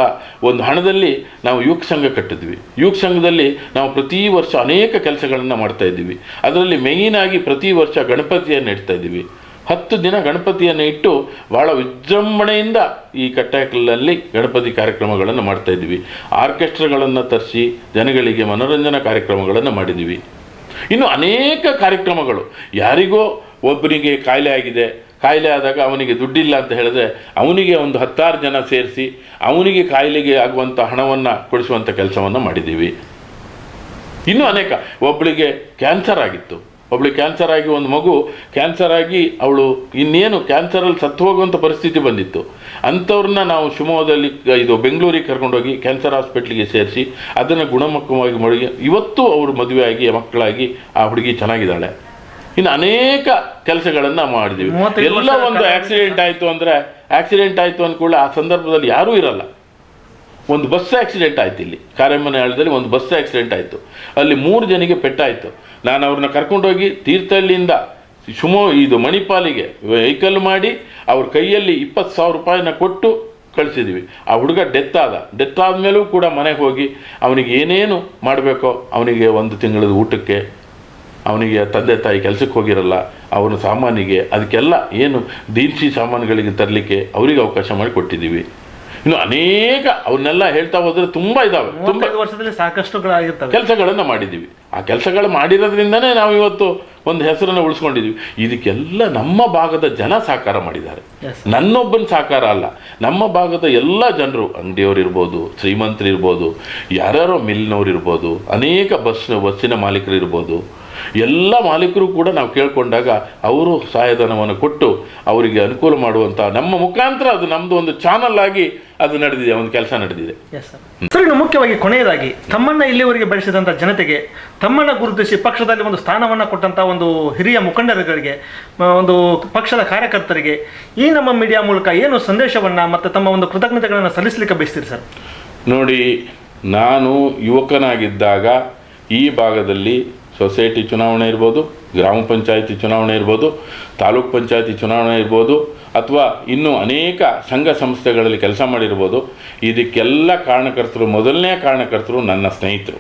ಒಂದು ಹಣದಲ್ಲಿ ನಾವು ಯುವಕ ಸಂಘ ಕಟ್ಟಿದ್ವಿ. ಯುವಕ ಸಂಘದಲ್ಲಿ ನಾವು ಪ್ರತಿ ವರ್ಷ ಅನೇಕ ಕೆಲಸಗಳನ್ನು ಮಾಡ್ತಾ ಇದ್ದೀವಿ. ಅದರಲ್ಲಿ ಮೇಯ್ನಾಗಿ ಪ್ರತಿ ವರ್ಷ ಗಣಪತಿಯನ್ನು ಇಡ್ತಾ ಇದ್ದೀವಿ. ಹತ್ತು ದಿನ ಗಣಪತಿಯನ್ನು ಇಟ್ಟು ಭಾಳ ವಿಜೃಂಭಣೆಯಿಂದ ಈ ಕಟ್ಟಕಲ್ಲಲ್ಲಿ ಗಣಪತಿ ಕಾರ್ಯಕ್ರಮಗಳನ್ನು ಮಾಡ್ತಾ ಇದ್ದೀವಿ. ಆರ್ಕೆಸ್ಟ್ರಾಗಳನ್ನು ತರಿಸಿ, ಜನಗಳಿಗೆ ಮನೋರಂಜನಾ ಕಾರ್ಯಕ್ರಮಗಳನ್ನು ಮಾಡಿದ್ದೀವಿ. ಇನ್ನು ಅನೇಕ ಕಾರ್ಯಕ್ರಮಗಳು. ಯಾರಿಗೋ ಒಬ್ಬನಿಗೆ ಕಾಯಿಲೆ ಆಗಿದೆ. ಕಾಯಿಲೆ ಆದಾಗ ಅವನಿಗೆ ದುಡ್ಡಿಲ್ಲ ಅಂತ ಹೇಳಿದ್ರೆ ಅವನಿಗೆ ಒಂದು ಹತ್ತಾರು ಜನ ಸೇರಿಸಿ ಅವನಿಗೆ ಕಾಯಿಲೆಗೆ ಆಗುವಂಥ ಹಣವನ್ನು ಕೊಡಿಸುವಂಥ ಕೆಲಸವನ್ನು ಮಾಡಿದ್ದೀವಿ. ಇನ್ನೂ ಅನೇಕ. ಒಬ್ಬಳಿಗೆ ಕ್ಯಾನ್ಸರ್ ಆಗಿತ್ತು. ಒಬ್ಳಿಗೆ ಕ್ಯಾನ್ಸರ್ ಆಗಿ ಒಂದು ಮಗು ಕ್ಯಾನ್ಸರ್ ಆಗಿ ಅವಳು ಇನ್ನೇನು ಕ್ಯಾನ್ಸರಲ್ಲಿ ಸತ್ತು ಹೋಗುವಂಥ ಪರಿಸ್ಥಿತಿ ಬಂದಿತ್ತು. ಅಂಥವ್ರನ್ನ ನಾವು ಶಿವಮೊಗ್ಗದಲ್ಲಿ ಇದು ಬೆಂಗಳೂರಿಗೆ ಕರ್ಕೊಂಡೋಗಿ ಕ್ಯಾನ್ಸರ್ ಹಾಸ್ಪಿಟ್ಲಿಗೆ ಸೇರಿಸಿ ಅದನ್ನು ಗುಣಮುಖವಾಗಿ ಮಾಡಿ ಇವತ್ತು ಅವರು ಮದುವೆಯಾಗಿ ಮಕ್ಕಳಾಗಿ ಆ ಹುಡುಗಿ ಚೆನ್ನಾಗಿದ್ದಾಳೆ. ಇನ್ನು ಅನೇಕ ಕೆಲಸಗಳನ್ನು ಮಾಡಿದ್ದೀವಿ ಎಲ್ಲ ಒಂದು ಆಕ್ಸಿಡೆಂಟ್ ಆಯಿತು ಅಂದರೆ ಆಕ್ಸಿಡೆಂಟ್ ಆಯಿತು ಅಂದ್ಕೊಳ್ಳಿ ಆ ಸಂದರ್ಭದಲ್ಲಿ ಯಾರೂ ಇರಲ್ಲ. ಒಂದು ಬಸ್ ಆಕ್ಸಿಡೆಂಟ್ ಆಯಿತು ಇಲ್ಲಿ. ಕಾರ್ಯಮನೆ ಹಳ್ಳದಲ್ಲಿ ಒಂದು ಬಸ್ ಆಕ್ಸಿಡೆಂಟ್ ಆಯಿತು. ಅಲ್ಲಿ ಮೂರು ಜನಿಗೆ ಪೆಟ್ಟಾಯಿತು. ನಾನು ಅವ್ರನ್ನ ಕರ್ಕೊಂಡೋಗಿ ತೀರ್ಥಹಳ್ಳಿಯಿಂದ ಸುಮೋ ಇದು ಮಣಿಪಾಲಿಗೆ ವೆಹಿಕಲ್ ಮಾಡಿ ಅವ್ರ ಕೈಯಲ್ಲಿ ಇಪ್ಪತ್ತು ಸಾವಿರ ರೂಪಾಯಿನ ಕೊಟ್ಟು ಕಳಿಸಿದ್ವಿ. ಆ ಹುಡುಗ ಡೆತ್ ಆದ. ಡೆತ್ ಆದಮೇಲೂ ಕೂಡ ಮನೆಗೆ ಹೋಗಿ ಅವನಿಗೆ ಏನೇನು ಮಾಡಬೇಕೋ ಅವನಿಗೆ ಒಂದು ತಿಂಗಳದ ಊಟಕ್ಕೆ, ಅವನಿಗೆ ತಂದೆ ತಾಯಿ ಕೆಲಸಕ್ಕೆ ಹೋಗಿರಲ್ಲ, ಅವನ ಸಾಮಾನಿಗೆ, ಅದಕ್ಕೆಲ್ಲ ಏನು ದಿನಸಿ ಸಾಮಾನುಗಳಿಗೆ ತರಲಿಕ್ಕೆ ಅವರಿಗೆ ಅವಕಾಶ ಮಾಡಿ ಕೊಟ್ಟಿದ್ದೀವಿ ಇನ್ನು ಅನೇಕ ಅವನ್ನೆಲ್ಲ ಹೇಳ್ತಾ ಹೋದ್ರೆ ತುಂಬ ಇದ್ದಾವೆ ತುಂಬ ವರ್ಷದಲ್ಲಿ ಸಾಕಷ್ಟುಗಳಾಗಿರ್ತವೆ. ಕೆಲಸಗಳನ್ನು ಮಾಡಿದ್ದೀವಿ. ಆ ಕೆಲಸಗಳು ಮಾಡಿರೋದ್ರಿಂದನೇ ನಾವು ಇವತ್ತು ಒಂದು ಹೆಸರನ್ನು ಉಳಿಸ್ಕೊಂಡಿದ್ದೀವಿ. ಇದಕ್ಕೆಲ್ಲ ನಮ್ಮ ಭಾಗದ ಜನ ಸಹಕಾರ ಮಾಡಿದ್ದಾರೆ. ನನ್ನೊಬ್ಬನ ಸಹಕಾರ ಅಲ್ಲ. ನಮ್ಮ ಭಾಗದ ಎಲ್ಲ ಜನರು ಅಂಗಡಿಯವ್ರು ಇರ್ಬೋದು ಶ್ರೀಮಂತರು ಇರ್ಬೋದು ಯಾರ್ಯಾರೋ ಮಿಲ್ನವ್ರು ಇರ್ಬೋದು ಅನೇಕ ಬಸ್ ಬಸ್ಸಿನ ಮಾಲೀಕರು ಇರ್ಬೋದು ಎಲ್ಲ ಮಾಲೀಕರು ಕೂಡ ನಾವು ಕೇಳಿಕೊಂಡಾಗ ಅವರು ಸಹಾಯಧನವನ್ನು ಕೊಟ್ಟು ಅವರಿಗೆ ಅನುಕೂಲ ಮಾಡುವಂಥ ನಮ್ಮ ಮುಖಾಂತರ ಅದು ನಮ್ಮದು ಒಂದು ಚಾನಲ್ ಆಗಿ ಅದು ನಡೆದಿದೆ ಒಂದು ಕೆಲಸ ನಡೆದಿದೆ. ಎಸ್ ಸರ್ ಸರ್ ಇನ್ನು ಮುಖ್ಯವಾಗಿ ಕೊನೆಯದಾಗಿ ತಮ್ಮನ್ನ ಇಲ್ಲಿವರೆಗೆ ಬೆಳೆಸಿದಂಥ ಜನತೆಗೆ ತಮ್ಮನ್ನ ಗುರುತಿಸಿ ಪಕ್ಷದಲ್ಲಿ ಒಂದು ಸ್ಥಾನವನ್ನು ಕೊಟ್ಟಂಥ ಒಂದು ಹಿರಿಯ ಮುಖಂಡರುಗಳಿಗೆ ಒಂದು ಪಕ್ಷದ ಕಾರ್ಯಕರ್ತರಿಗೆ ಈ ನಮ್ಮ ಮೀಡಿಯಾ ಮೂಲಕ ಏನು ಸಂದೇಶವನ್ನು ಮತ್ತು ತಮ್ಮ ಒಂದು ಕೃತಜ್ಞತೆಗಳನ್ನು ಸಲ್ಲಿಸಲಿಕ್ಕೆ ಬಯಸ್ತೀರಿ ಸರ್ ನೋಡಿ ನಾನು ಯುವಕನಾಗಿದ್ದಾಗ ಈ ಭಾಗದಲ್ಲಿ ಸೊಸೈಟಿ ಚುನಾವಣೆ ಇರ್ಬೋದು, ಗ್ರಾಮ ಪಂಚಾಯಿತಿ ಚುನಾವಣೆ ಇರ್ಬೋದು, ತಾಲೂಕ್ ಪಂಚಾಯಿತಿ ಚುನಾವಣೆ ಇರ್ಬೋದು, ಅಥವಾ ಇನ್ನೂ ಅನೇಕ ಸಂಘ ಸಂಸ್ಥೆಗಳಲ್ಲಿ ಕೆಲಸ ಮಾಡಿರ್ಬೋದು, ಇದಕ್ಕೆಲ್ಲ ಕಾರಣಕರ್ತರು, ಮೊದಲನೇ ಕಾರಣಕರ್ತರು ನನ್ನ ಸ್ನೇಹಿತರು.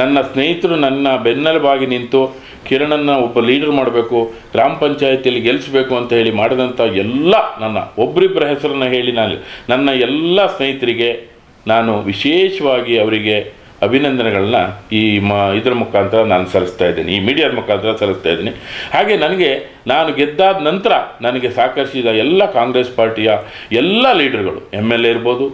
ನನ್ನ ಸ್ನೇಹಿತರು ನನ್ನ ಬೆನ್ನೆಲುಬಾಗಿ ನಿಂತು ಕಿರಣನ್ನು ಒಬ್ಬ ಲೀಡರ್ ಮಾಡಬೇಕು, ಗ್ರಾಮ ಪಂಚಾಯತಿಯಲ್ಲಿ ಗೆಲ್ಲಿಸಬೇಕು ಅಂತ ಹೇಳಿ ಮಾಡಿದಂಥ ಎಲ್ಲ ನನ್ನ ಒಬ್ಬರಿಬ್ಬರ ಹೆಸರನ್ನು ಹೇಳಿ ನಾನು, ನನ್ನ ಎಲ್ಲ ಸ್ನೇಹಿತರಿಗೆ ನಾನು ವಿಶೇಷವಾಗಿ ಅವರಿಗೆ ಅಭಿನಂದನೆಗಳನ್ನ ಈ ಮ, ಇದರ ಮುಖಾಂತರ ನಾನು ಸಲ್ಲಿಸ್ತಾ ಇದ್ದೀನಿ, ಈ ಮೀಡಿಯಾದ ಮುಖಾಂತರ ಸಲ್ಲಿಸ್ತಾ ಇದ್ದೀನಿ. ಹಾಗೆ ನನಗೆ, ನಾನು ಗೆದ್ದಾದ ನಂತರ ನನಗೆ ಸಹಕರಿಸಿದ ಎಲ್ಲ ಕಾಂಗ್ರೆಸ್ ಪಾರ್ಟಿಯ ಎಲ್ಲ ಲೀಡರ್ಗಳು ಎಂ ಎಲ್ ಎ ಇರ್ಬೋದು,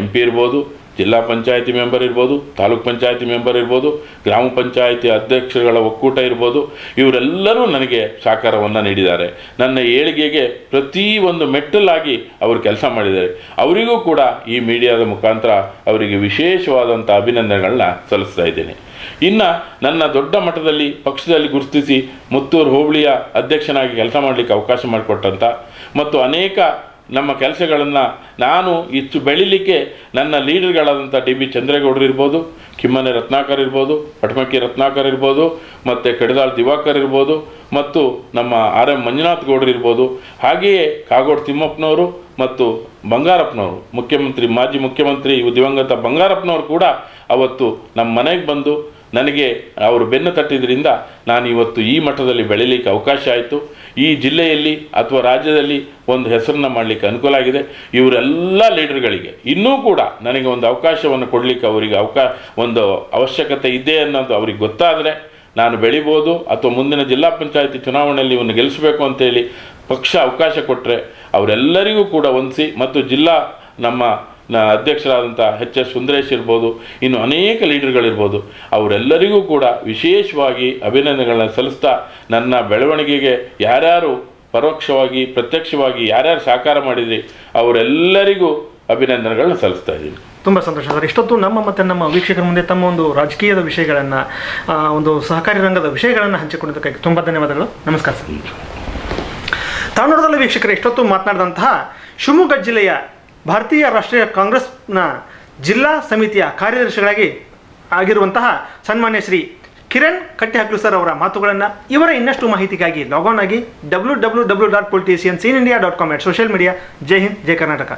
ಎಂ ಪಿ ಇರ್ಬೋದು ಜಿಲ್ಲಾ ಪಂಚಾಯಿತಿ ಮೆಂಬರ್ ಇರ್ಬೋದು, ತಾಲೂಕ್ ಪಂಚಾಯಿತಿ ಮೆಂಬರ್ ಇರ್ಬೋದು, ಗ್ರಾಮ ಪಂಚಾಯಿತಿ ಅಧ್ಯಕ್ಷರುಗಳ ಒಕ್ಕೂಟ ಇರ್ಬೋದು, ಇವರೆಲ್ಲರೂ ನನಗೆ ಸಹಕಾರವನ್ನು ನೀಡಿದ್ದಾರೆ. ನನ್ನ ಏಳಿಗೆಗೆ ಪ್ರತಿ ಒಂದು ಮೆಟ್ಟಲಾಗಿ ಅವರು ಕೆಲಸ ಮಾಡಿದ್ದಾರೆ. ಅವರಿಗೂ ಕೂಡ ಈ ಮೀಡಿಯಾದ ಮುಖಾಂತರ ಅವರಿಗೆ ವಿಶೇಷವಾದಂಥ ಅಭಿನಂದನೆಗಳನ್ನ ಸಲ್ಲಿಸ್ತಾ ಇದ್ದೇನೆ. ಇನ್ನು ನನ್ನ ದೊಡ್ಡ ಮಟ್ಟದಲ್ಲಿ, ಪಕ್ಷದಲ್ಲಿ ಗುರುತಿಸಿ ಮುತ್ತೂರು ಹೋಬಳಿಯ ಅಧ್ಯಕ್ಷನಾಗಿ ಕೆಲಸ ಮಾಡಲಿಕ್ಕೆ ಅವಕಾಶ ಮಾಡಿಕೊಟ್ಟಂಥ ಮತ್ತು ಅನೇಕ ನಮ್ಮ ಕೆಲಸಗಳನ್ನು ನಾನು ಇಷ್ಟು ಬೆಳಿಲಿಕ್ಕೆ ನನ್ನ ಲೀಡರ್ಗಳಾದಂಥ ಡಿ ಬಿ ಚಂದ್ರೇಗೌಡರು ಇರ್ಬೋದು, ಕಿಮ್ಮನೆ ರತ್ನಾಕರ್ ಇರ್ಬೋದು, ಪಟಮಕ್ಕಿ ರತ್ನಾಕರ್ ಇರ್ಬೋದು, ಮತ್ತು ಕಡದಾಳ್ ದಿವಾಕರ್ ಇರ್ಬೋದು, ಮತ್ತು ನಮ್ಮ ಆರ್ ಎಂ ಮಂಜುನಾಥ್ ಗೌಡರು ಇರ್ಬೋದು, ಹಾಗೆಯೇ ಕಾಗೋಡು ತಿಮ್ಮಪ್ಪನವರು ಮತ್ತು ಬಂಗಾರಪ್ಪನವರು, ಮುಖ್ಯಮಂತ್ರಿ, ಮಾಜಿ ಮುಖ್ಯಮಂತ್ರಿ ದಿವಂಗತ ಬಂಗಾರಪ್ಪನವರು ಕೂಡ ಅವತ್ತು ನಮ್ಮ ಮನೆಗೆ ಬಂದು ನನಗೆ ಅವರು ಬೆನ್ನು ತಟ್ಟಿದ್ದರಿಂದ ನಾನು ಇವತ್ತು ಈ ಮಟ್ಟದಲ್ಲಿ ಬೆಳೀಲಿಕ್ಕೆ ಅವಕಾಶ ಆಯಿತು. ಈ ಜಿಲ್ಲೆಯಲ್ಲಿ ಅಥವಾ ರಾಜ್ಯದಲ್ಲಿ ಒಂದು ಹೆಸರನ್ನು ಮಾಡಲಿಕ್ಕೆ ಅನುಕೂಲ ಆಗಿದೆ. ಇವರೆಲ್ಲ ಲೀಡರ್ಗಳಿಗೆ ಇನ್ನೂ ಕೂಡ ನನಗೆ ಒಂದು ಅವಕಾಶವನ್ನು ಕೊಡಲಿಕ್ಕೆ ಅವರಿಗೆ ಅವಕಾ, ಒಂದು ಅವಶ್ಯಕತೆ ಇದೆ ಅನ್ನೋದು ಅವ್ರಿಗೆ ಗೊತ್ತಾದರೆ ನಾನು ಬೆಳಿಬೋದು ಅಥವಾ ಮುಂದಿನ ಜಿಲ್ಲಾ ಪಂಚಾಯತಿ ಚುನಾವಣೆಯಲ್ಲಿ ಇವನ್ನು ಗೆಲ್ಲಿಸಬೇಕು ಅಂತೇಳಿ ಪಕ್ಷ ಅವಕಾಶ ಕೊಟ್ಟರೆ ಅವರೆಲ್ಲರಿಗೂ ಕೂಡ ಹೊಂದಿಸಿ ಮತ್ತು ಜಿಲ್ಲಾ ನಮ್ಮ ಅಧ್ಯಕ್ಷರಾದಂಥ ಎಚ್ ಎಸ್ ಸುಂದರೇಶ್ ಇರ್ಬೋದು ಇನ್ನು ಅನೇಕ ಲೀಡರ್ಗಳಿರ್ಬೋದು ಅವರೆಲ್ಲರಿಗೂ ಕೂಡ ವಿಶೇಷವಾಗಿ ಅಭಿನಂದನೆಗಳನ್ನ ಸಲ್ಲಿಸ್ತಾ ನನ್ನ ಬೆಳವಣಿಗೆಗೆ ಯಾರ್ಯಾರು ಪರೋಕ್ಷವಾಗಿ ಪ್ರತ್ಯಕ್ಷವಾಗಿ ಯಾರ್ಯಾರು ಸಹಕಾರ ಮಾಡಿದ್ರಿ ಅವರೆಲ್ಲರಿಗೂ ಅಭಿನಂದನೆಗಳನ್ನ ಸಲ್ಲಿಸ್ತಾ ಇದ್ದೀನಿ. ತುಂಬ ಸಂತೋಷ ಸರ್. ಇಷ್ಟೊತ್ತು ನಮ್ಮ ಮತ್ತು ನಮ್ಮ ವೀಕ್ಷಕರ ಮುಂದೆ ತಮ್ಮ ಒಂದು ರಾಜಕೀಯದ ವಿಷಯಗಳನ್ನು ಒಂದು ಸಹಕಾರಿ ರಂಗದ ವಿಷಯಗಳನ್ನು ಹಂಚಿಕೊಂಡಿದ್ದಕ್ಕಾಗಿ ತುಂಬ ಧನ್ಯವಾದಗಳು. ನಮಸ್ಕಾರ ಸರ್. ತಾಮ್ರದಲ್ಲಿ ವೀಕ್ಷಕರು ಇಷ್ಟೊತ್ತು ಮಾತನಾಡಿದಂತಹ ಶಿವಮೊಗ್ಗ ಜಿಲ್ಲೆಯ ಭಾರತೀಯ ರಾಷ್ಟ್ರೀಯ ಕಾಂಗ್ರೆಸ್ನ ಜಿಲ್ಲಾ ಸಮಿತಿಯ ಕಾರ್ಯದರ್ಶಿಗಳಾಗಿ ಆಗಿರುವಂತಹ ಸನ್ಮಾನ್ಯ ಶ್ರೀ ಕಿರಣ್ ಕಟ್ಟಿಹಾಕಲು ಸರ್ ಅವರ ಮಾತುಗಳನ್ನು ಇವರ ಇನ್ನಷ್ಟು ಮಾಹಿತಿಗಾಗಿ ಲಾಗಾನ್ ಆಗಿ W W W dot politicians in India dot com social media ಜೈ ಹಿಂದ್, ಜೈ ಕರ್ನಾಟಕ.